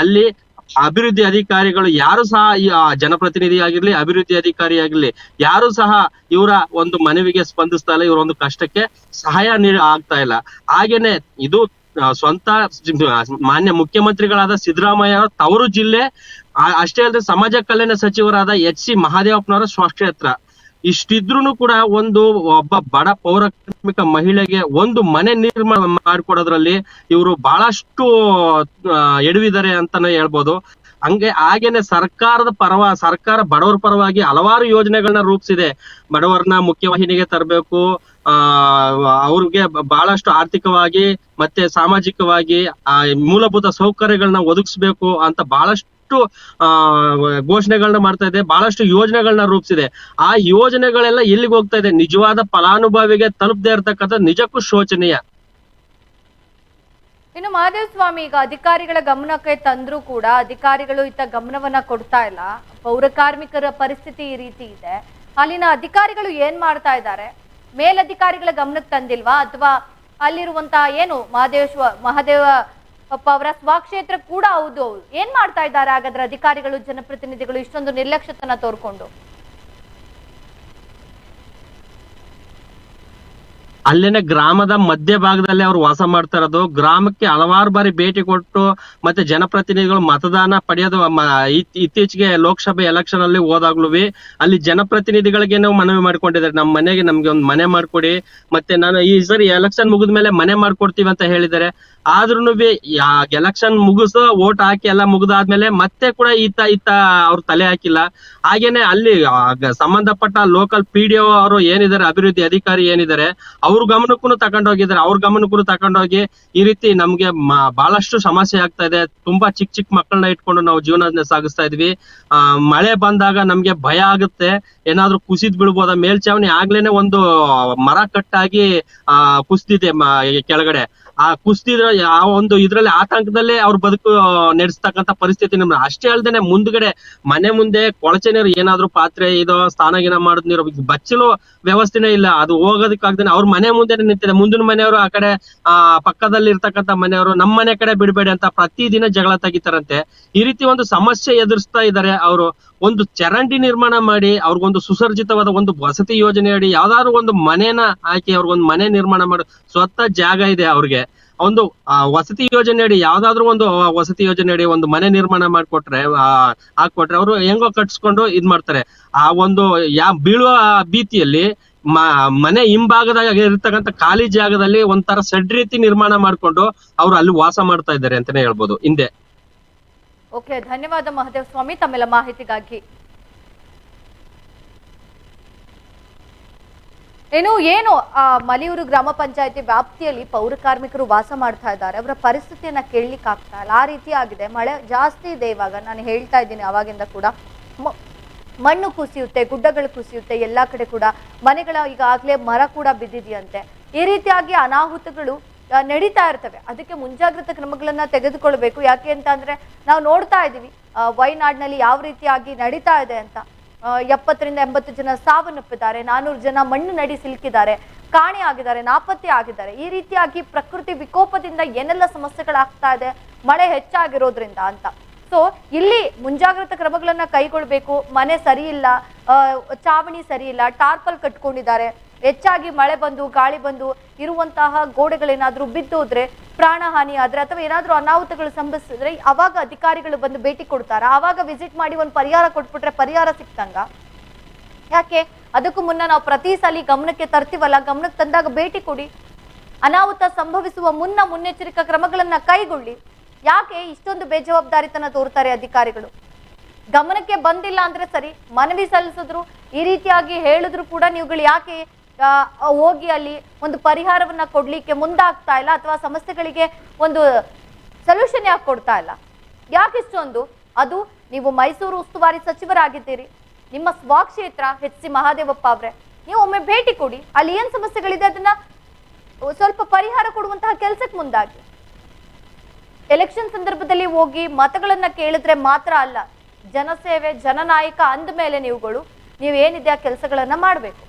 ಅಲ್ಲಿ ಅಭಿವೃದ್ಧಿ ಅಧಿಕಾರಿಗಳು ಯಾರು ಸಹ ಈ ಜನಪ್ರತಿನಿಧಿ ಆಗಿರ್ಲಿ, ಅಭಿವೃದ್ಧಿ ಅಧಿಕಾರಿ ಆಗಿರ್ಲಿ, ಯಾರು ಸಹ ಇವರ ಒಂದು ಮನವಿಗೆ ಸ್ಪಂದಿಸ್ತಾ ಇಲ್ಲ, ಇವರ ಒಂದು ಕಷ್ಟಕ್ಕೆ ಸಹಾಯ ನೀಡ ಆಗ್ತಾ ಇಲ್ಲ. ಹಾಗೇನೆ ಇದು ಸ್ವಂತ, ಮಾನ್ಯ ಮುಖ್ಯಮಂತ್ರಿಗಳಾದ ಸಿದ್ದರಾಮಯ್ಯ ತವರು ಜಿಲ್ಲೆ ಅಷ್ಟೇ ಅಲ್ಲದೆ ಸಮಾಜ ಕಲ್ಯಾಣ ಸಚಿವರಾದ ಎಚ್ ಸಿ ಮಹಾದೇವಪ್ಪನವರ ಸ್ವಕ್ಷೇತ್ರ ಇಷ್ಟಿದ್ರೂನು ಕೂಡ ಒಂದು ಒಬ್ಬ ಬಡ ಪೌರ ಕಾರ್ಮಿಕ ಮಹಿಳೆಗೆ ಒಂದು ಮನೆ ನಿರ್ಮಾಣ ಮಾಡಿಕೊಡೋದ್ರಲ್ಲಿ ಇವರು ಬಹಳಷ್ಟು ಎಡವಿದ್ದಾರೆ ಅಂತಾನೆ ಹೇಳ್ಬೋದು. ಹಂಗೆ ಹಾಗೇನೆ ಸರ್ಕಾರದ ಪರವ, ಸರ್ಕಾರ ಬಡವರ ಪರವಾಗಿ ಹಲವಾರು ಯೋಜನೆಗಳನ್ನ ರೂಪಿಸಿದೆ. ಬಡವರನ್ನ ಮುಖ್ಯವಾಹಿನಿಗೆ ತರಬೇಕು, ಆ, ಅವ್ರಿಗೆ ಬಹಳಷ್ಟು ಆರ್ಥಿಕವಾಗಿ ಮತ್ತೆ ಸಾಮಾಜಿಕವಾಗಿ, ಆ, ಮೂಲಭೂತ ಸೌಕರ್ಯಗಳನ್ನ ಒದಗಿಸ್ಬೇಕು ಅಂತ ಬಹಳಷ್ಟು ಆ ಘೋಷಣೆಗಳನ್ನ ಮಾಡ್ತಾ ಇದೆ, ಬಹಳಷ್ಟು ಯೋಜನೆಗಳನ್ನ ರೂಪಿಸಿದೆ. ಆ ಯೋಜನೆಗಳೆಲ್ಲ ಎಲ್ಲಿಗೆ ಹೋಗ್ತಾ ಇದೆ? ನಿಜವಾದ ಫಲಾನುಭವಿಗೆ ತಲುಪದೇ ಇರತಕ್ಕಂಥ ನಿಜಕ್ಕೂ ಶೋಚನೀಯ. ಇನ್ನು ಮಹಾದೇವ ಸ್ವಾಮಿ ಈಗ ಅಧಿಕಾರಿಗಳ ಗಮನಕ್ಕೆ ತಂದ್ರೂ ಕೂಡ ಅಧಿಕಾರಿಗಳು ಇತ್ತ ಗಮನವನ್ನ ಕೊಡ್ತಾ ಇಲ್ಲ. ಪೌರ ಕಾರ್ಮಿಕರ ಪರಿಸ್ಥಿತಿ ಈ ರೀತಿ ಇದೆ. ಅಲ್ಲಿನ ಅಧಿಕಾರಿಗಳು ಏನ್ ಮಾಡ್ತಾ ಇದ್ದಾರೆ? ಮೇಲಧಿಕಾರಿಗಳ ಗಮನಕ್ಕೆ ತಂದಿಲ್ವಾ? ಅಥವಾ ಅಲ್ಲಿರುವಂತಹ ಏನು ಮಹಾದೇವ ಮಹಾದೇವ ಅಪ್ಪ ಅವರ ಸ್ವಕ್ಷೇತ್ರ ಕೂಡ ಹೌದು ಅವರು ಏನ್ ಮಾಡ್ತಾ ಇದ್ದಾರೆ ಹಾಗಾದ್ರೆ ಅಧಿಕಾರಿಗಳು, ಜನಪ್ರತಿನಿಧಿಗಳು? ಇಷ್ಟೊಂದು ನಿರ್ಲಕ್ಷ್ಯತನ ತೋರ್ಕೊಂಡು. ಅಲ್ಲೇನೆ ಗ್ರಾಮದ ಮಧ್ಯ ಭಾಗದಲ್ಲಿ ಅವ್ರು ವಾಸ ಮಾಡ್ತಾ ಇರೋದು. ಗ್ರಾಮಕ್ಕೆ ಹಲವಾರು ಬಾರಿ ಭೇಟಿ ಕೊಟ್ಟು ಮತ್ತೆ ಜನಪ್ರತಿನಿಧಿಗಳು ಮತದಾನ ಪಡೆಯೋದು ಇತ್ತೀಚೆಗೆ ಲೋಕಸಭೆ ಎಲೆಕ್ಷನ್ ಅಲ್ಲಿ ಹೋದಾಗ್ಲೂ ಅಲ್ಲಿ ಜನಪ್ರತಿನಿಧಿಗಳಿಗೆ ನಾವು ಮನವಿ ಮಾಡ್ಕೊಂಡಿದ್ದಾರೆ. ನಮ್ಮ ಮನೆಗೆ ನಮ್ಗೆ ಒಂದು ಮನೆ ಮಾಡ್ಕೊಡಿ. ಮತ್ತೆ ನಾನು ಈ ಸರಿ ಎಲೆಕ್ಷನ್ ಮುಗಿದ್ಮೇಲೆ ಮನೆ ಮಾಡ್ಕೊಡ್ತೀವಿ ಅಂತ ಹೇಳಿದ್ದಾರೆ. ಆದ್ರೂನು ಎಲೆಕ್ಷನ್ ಮುಗಿಸು ಓಟ್ ಹಾಕಿ ಎಲ್ಲ ಮುಗಿದಾದ್ಮೇಲೆ ಮತ್ತೆ ಕೂಡ ಈತ ಈತ ಅವ್ರು ತಲೆ ಹಾಕಿಲ್ಲ. ಹಾಗೇನೆ ಅಲ್ಲಿ ಸಂಬಂಧಪಟ್ಟ ಲೋಕಲ್ ಪಿ ಡಿ ಅವರು ಏನಿದ್ದಾರೆ, ಅಭಿವೃದ್ಧಿ ಅಧಿಕಾರಿ ಏನಿದ್ದಾರೆ, ಅವ್ರ ಗಮನಕ್ಕೂ ತಗೊಂಡೋಗಿದ್ದಾರೆ ಅವ್ರ ಗಮನಕ್ಕೂ ತಗೊಂಡೋಗಿ ಈ ರೀತಿ ನಮ್ಗೆ ಬಹಳಷ್ಟು ಸಮಸ್ಯೆ ಆಗ್ತಾ ಇದೆ. ತುಂಬಾ ಚಿಕ್ಕ ಚಿಕ್ಕ ಮಕ್ಕಳನ್ನ ಇಟ್ಕೊಂಡು ನಾವು ಜೀವನ ಸಾಗಿಸ್ತಾ ಇದ್ವಿ. ಆ, ಮಳೆ ಬಂದಾಗ ನಮ್ಗೆ ಭಯ ಆಗುತ್ತೆ. ಏನಾದ್ರೂ ಕುಸಿದ್ ಬಿಡ್ಬೋದ ಮೇಲ್ಚಾವಣಿ ಆಗ್ಲೇನೆ ಒಂದು ಮರ ಕಟ್ಟಾಗಿ, ಆ, ಕುಸಿದಿದೆ ಕೆಳಗಡೆ. ಆ ಕುಸ್ತಿದ್ರ ಯಾವ ಒಂದು ಇದ್ರಲ್ಲಿ ಆತಂಕದಲ್ಲೇ ಅವ್ರ ಬದುಕು ನಡೆಸ್ತಕ್ಕಂತ ಪರಿಸ್ಥಿತಿ ನಮ್ಗೆ ಅಷ್ಟೇ ಅಲ್ದೇನೆ ಮುಂದ್ಗಡೆ ಮನೆ ಮುಂದೆ ಕೊಳಚೆ ನೀರು ಏನಾದ್ರು ಪಾತ್ರೆ ಇದೋ ಸ್ನಾನ ಗಿನ ಮಾಡಿದ್ ನೀರು ಬಚ್ಚಲು ವ್ಯವಸ್ಥೆನೇ ಇಲ್ಲ. ಅದು ಹೋಗೋದಕ್ಕಾಗ್ದೇನೆ ಅವ್ರ ಮನೆ ಮುಂದೆ ನಿಂತಿದೆ. ಮುಂದಿನ ಮನೆಯವರು ಆ ಕಡೆ, ಆ, ಪಕ್ಕದಲ್ಲಿ ಇರ್ತಕ್ಕಂಥ ಮನೆಯವರು ನಮ್ಮ ಮನೆ ಕಡೆ ಬಿಡಬೇಡಿ ಅಂತ ಪ್ರತಿದಿನ ಜಗಳ ತೆಗಿತಾರಂತೆ. ಈ ರೀತಿ ಒಂದು ಸಮಸ್ಯೆ ಎದುರಿಸ್ತಾ ಇದ್ದಾರೆ ಅವರು. ಒಂದು ಚರಂಡಿ ನಿರ್ಮಾಣ ಮಾಡಿ, ಅವ್ರಿಗೊಂದು ಸುಸರ್ಜಿತವಾದ ಒಂದು ವಸತಿ ಯೋಜನೆ ಅಡಿ ಯಾವ್ದಾದ್ರು ಒಂದು ಮನೆನ ಹಾಕಿ ಅವ್ರಿಗೊಂದು ಮನೆ ನಿರ್ಮಾಣ ಮಾಡಿ. ಸ್ವತಃ ಜಾಗ ಇದೆ ಅವ್ರಿಗೆ. ಒಂದು ವಸತಿ ಯೋಜನೆ ಅಡಿ ಯಾವ್ದಾದ್ರು ಒಂದು ವಸತಿ ಯೋಜನೆ ಅಡಿ ಒಂದು ಮನೆ ನಿರ್ಮಾಣ ಮಾಡ್ಕೊಟ್ರೆ ಹಾಕೊಟ್ರೆ ಅವರು ಹೆಂಗೋ ಕಟ್ಸ್ಕೊಂಡು ಇದ್ ಮಾಡ್ತಾರೆ. ಆ ಒಂದು, ಯಾ, ಬೀಳುವ ಭೀತಿಯಲ್ಲಿ ಮನೆ ಹಿಂಭಾಗದಾಗ ಇರ್ತಕ್ಕಂಥ ಖಾಲಿ ಜಾಗದಲ್ಲಿ ಒಂಥರ ಸೆಡ್ ರೀತಿ ನಿರ್ಮಾಣ ಮಾಡ್ಕೊಂಡು ಅವ್ರು ಅಲ್ಲಿ ವಾಸ ಮಾಡ್ತಾ ಇದ್ದಾರೆ ಅಂತಾನೆ ಹೇಳ್ಬೋದು. ಹಿಂದೆ. ಓಕೆ, ಧನ್ಯವಾದ ಮಹದೇವ್ ಸ್ವಾಮಿ, ತಮ್ಮೆಲ್ಲ ಮಾಹಿತಿಗಾಗಿ. ಏನು ಏನು, ಆ, ಮಲಿಯೂರು ಗ್ರಾಮ ಪಂಚಾಯತಿ ವ್ಯಾಪ್ತಿಯಲ್ಲಿ ಪೌರ ಕಾರ್ಮಿಕರು ವಾಸ ಮಾಡ್ತಾ ಇದ್ದಾರೆ. ಅವರ ಪರಿಸ್ಥಿತಿಯನ್ನ ಕೇಳಲಿಕ್ಕೆ ಆಗ್ತಾ ಇಲ್ಲ. ಆ ರೀತಿ ಆಗಿದೆ. ಮಳೆ ಜಾಸ್ತಿ ಇದೆ ಇವಾಗ. ನಾನು ಹೇಳ್ತಾ ಇದ್ದೀನಿ ಅವಾಗಿಂದ ಕೂಡ. ಮಣ್ಣು ಕುಸಿಯುತ್ತೆ, ಗುಡ್ಡಗಳು ಕುಸಿಯುತ್ತೆ, ಎಲ್ಲಾ ಕಡೆ ಕೂಡ. ಮನೆಗಳ ಈಗಾಗಲೇ ಮರ ಕೂಡ ಬಿದ್ದಿದೆಯಂತೆ. ಈ ರೀತಿಯಾಗಿ ಅನಾಹುತಗಳು ನಡೀತಾ ಇರ್ತವೆ. ಅದಕ್ಕೆ ಮುಂಜಾಗ್ರತಾ ಕ್ರಮಗಳನ್ನ ತೆಗೆದುಕೊಳ್ಬೇಕು. ಯಾಕೆ ಅಂತ ಅಂದ್ರೆ, ನಾವು ನೋಡ್ತಾ ಇದ್ದೀವಿ ವೈನಾಡ್ನಲ್ಲಿ ಯಾವ ರೀತಿಯಾಗಿ ನಡೀತಾ ಇದೆ ಅಂತ. ಎಪ್ಪತ್ತರಿಂದ ಎಂಬತ್ತು ಜನ ಸಾವನ್ನಪ್ಪಿದ್ದಾರೆ ನಾನೂರು ಜನ ಮಣ್ಣು ನಡಿ ಸಿಲುಕಿದ್ದಾರೆ, ಕಾಣೆ ಆಗಿದ್ದಾರೆ, ನಾಪತ್ತೆ ಆಗಿದ್ದಾರೆ. ಈ ರೀತಿಯಾಗಿ ಪ್ರಕೃತಿ ವಿಕೋಪದಿಂದ ಏನೆಲ್ಲ ಸಮಸ್ಯೆಗಳಾಗ್ತಾ ಇದೆ, ಮಳೆ ಹೆಚ್ಚಾಗಿರೋದ್ರಿಂದ ಅಂತ. ಸೊ ಇಲ್ಲಿ ಮುಂಜಾಗ್ರತಾ ಕ್ರಮಗಳನ್ನ ಕೈಗೊಳ್ಬೇಕು. ಮನೆ ಸರಿ ಇಲ್ಲ ಚಾವಣಿ ಸರಿ ಇಲ್ಲ ಟಾರ್ಪಲ್ ಕಟ್ಕೊಂಡಿದ್ದಾರೆ. ಹೆಚ್ಚಾಗಿ ಮಳೆ ಬಂದು, ಗಾಳಿ ಬಂದು ಇರುವಂತಹ ಗೋಡೆಗಳೇನಾದ್ರೂ ಬಿದ್ದೋದ್ರೆ ಪ್ರಾಣ ಹಾನಿ ಆದ್ರೆ ಅಥವಾ ಏನಾದ್ರೂ ಅನಾಹುತಗಳು ಸಂಭವಿಸಿದ್ರೆ ಅವಾಗ ಅಧಿಕಾರಿಗಳು ಬಂದು ಭೇಟಿ ಕೊಡ್ತಾರ? ಅವಾಗ ವಿಸಿಟ್ ಮಾಡಿ ಒಂದು ಪರಿಹಾರ ಕೊಟ್ಬಿಟ್ರೆ ಪರಿಹಾರ ಸಿಕ್ತಂಗ? ಯಾಕೆ? ಅದಕ್ಕೂ ಮುನ್ನ ನಾವು ಪ್ರತಿ ಸಲ ಗಮನಕ್ಕೆ ತರ್ತೀವಲ್ಲ, ಗಮನಕ್ಕೆ ತಂದಾಗ ಭೇಟಿ ಕೊಡಿ. ಅನಾಹುತ ಸಂಭವಿಸುವ ಮುನ್ನ ಮುನ್ನೆಚ್ಚರಿಕಾ ಕ್ರಮಗಳನ್ನ ಕೈಗೊಳ್ಳಿ. ಯಾಕೆ ಇಷ್ಟೊಂದು ಬೇಜವಾಬ್ದಾರಿತನ ತೋರ್ತಾರೆ ಅಧಿಕಾರಿಗಳು? ಗಮನಕ್ಕೆ ಬಂದಿಲ್ಲ ಅಂದ್ರೆ ಸರಿ, ಮನವಿ ಸಲ್ಲಿಸಿದ್ರು, ಈ ರೀತಿಯಾಗಿ ಹೇಳಿದ್ರು ಕೂಡ ನೀವುಗಳು ಯಾಕೆ ಹೋಗಿ ಅಲ್ಲಿ ಒಂದು ಪರಿಹಾರವನ್ನ ಕೊಡ್ಲಿಕ್ಕೆ ಮುಂದಾಗ್ತಾ ಇಲ್ಲ ಅಥವಾ ಸಮಸ್ಯೆಗಳಿಗೆ ಒಂದು ಸೊಲ್ಯೂಷನ್ ಯಾಕೆ ಕೊಡ್ತಾ ಇಲ್ಲ? ಯಾಕೆ ಇಷ್ಟೊಂದು? ಅದು ನೀವು ಮೈಸೂರು ಉಸ್ತುವಾರಿ ಸಚಿವರಾಗಿದ್ದೀರಿ. ನಿಮ್ಮ ಸ್ವಕ್ಷೇತ್ರ ಎಚ್ ಸಿ ಮಹಾದೇವಪ್ಪ ಅವ್ರೆ, ನೀವು ಒಮ್ಮೆ ಭೇಟಿ ಕೊಡಿ. ಅಲ್ಲಿ ಏನ್ ಸಮಸ್ಯೆಗಳಿದೆ ಅದನ್ನ ಸ್ವಲ್ಪ ಪರಿಹಾರ ಕೊಡುವಂತಹ ಕೆಲಸಕ್ಕೆ ಮುಂದಾಗಿ. ಎಲೆಕ್ಷನ್ ಸಂದರ್ಭದಲ್ಲಿ ಹೋಗಿ ಮತಗಳನ್ನ ಕೇಳಿದ್ರೆ ಮಾತ್ರ ಅಲ್ಲ, ಜನಸೇವೆ, ಜನನಾಯಕ ಅಂದ ಮೇಲೆ ನೀವುಗಳು ನೀವೇನಿದೆ ಆ ಕೆಲಸಗಳನ್ನ ಮಾಡಬೇಕು.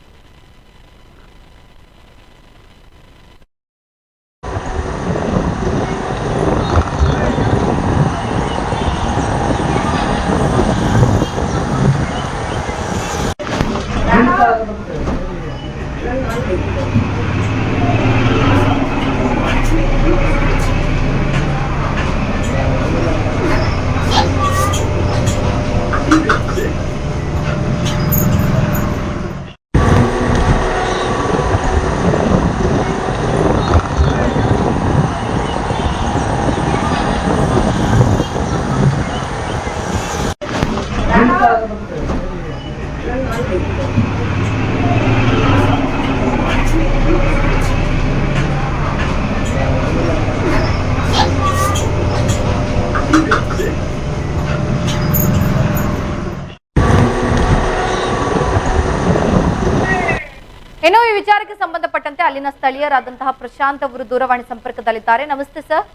ಏನೋ ಈ ವಿಚಾರಕ್ಕೆ ಸಂಬಂಧಪಟ್ಟಂತೆ ಅಲ್ಲಿನ ಸ್ಥಳೀಯರಾದಂತಹ ಪ್ರಶಾಂತ್ ಅವರು ದೂರವಾಣಿ ಸಂಪರ್ಕದಲ್ಲಿದ್ದಾರೆ. ನಮಸ್ತೆ ಸರ್.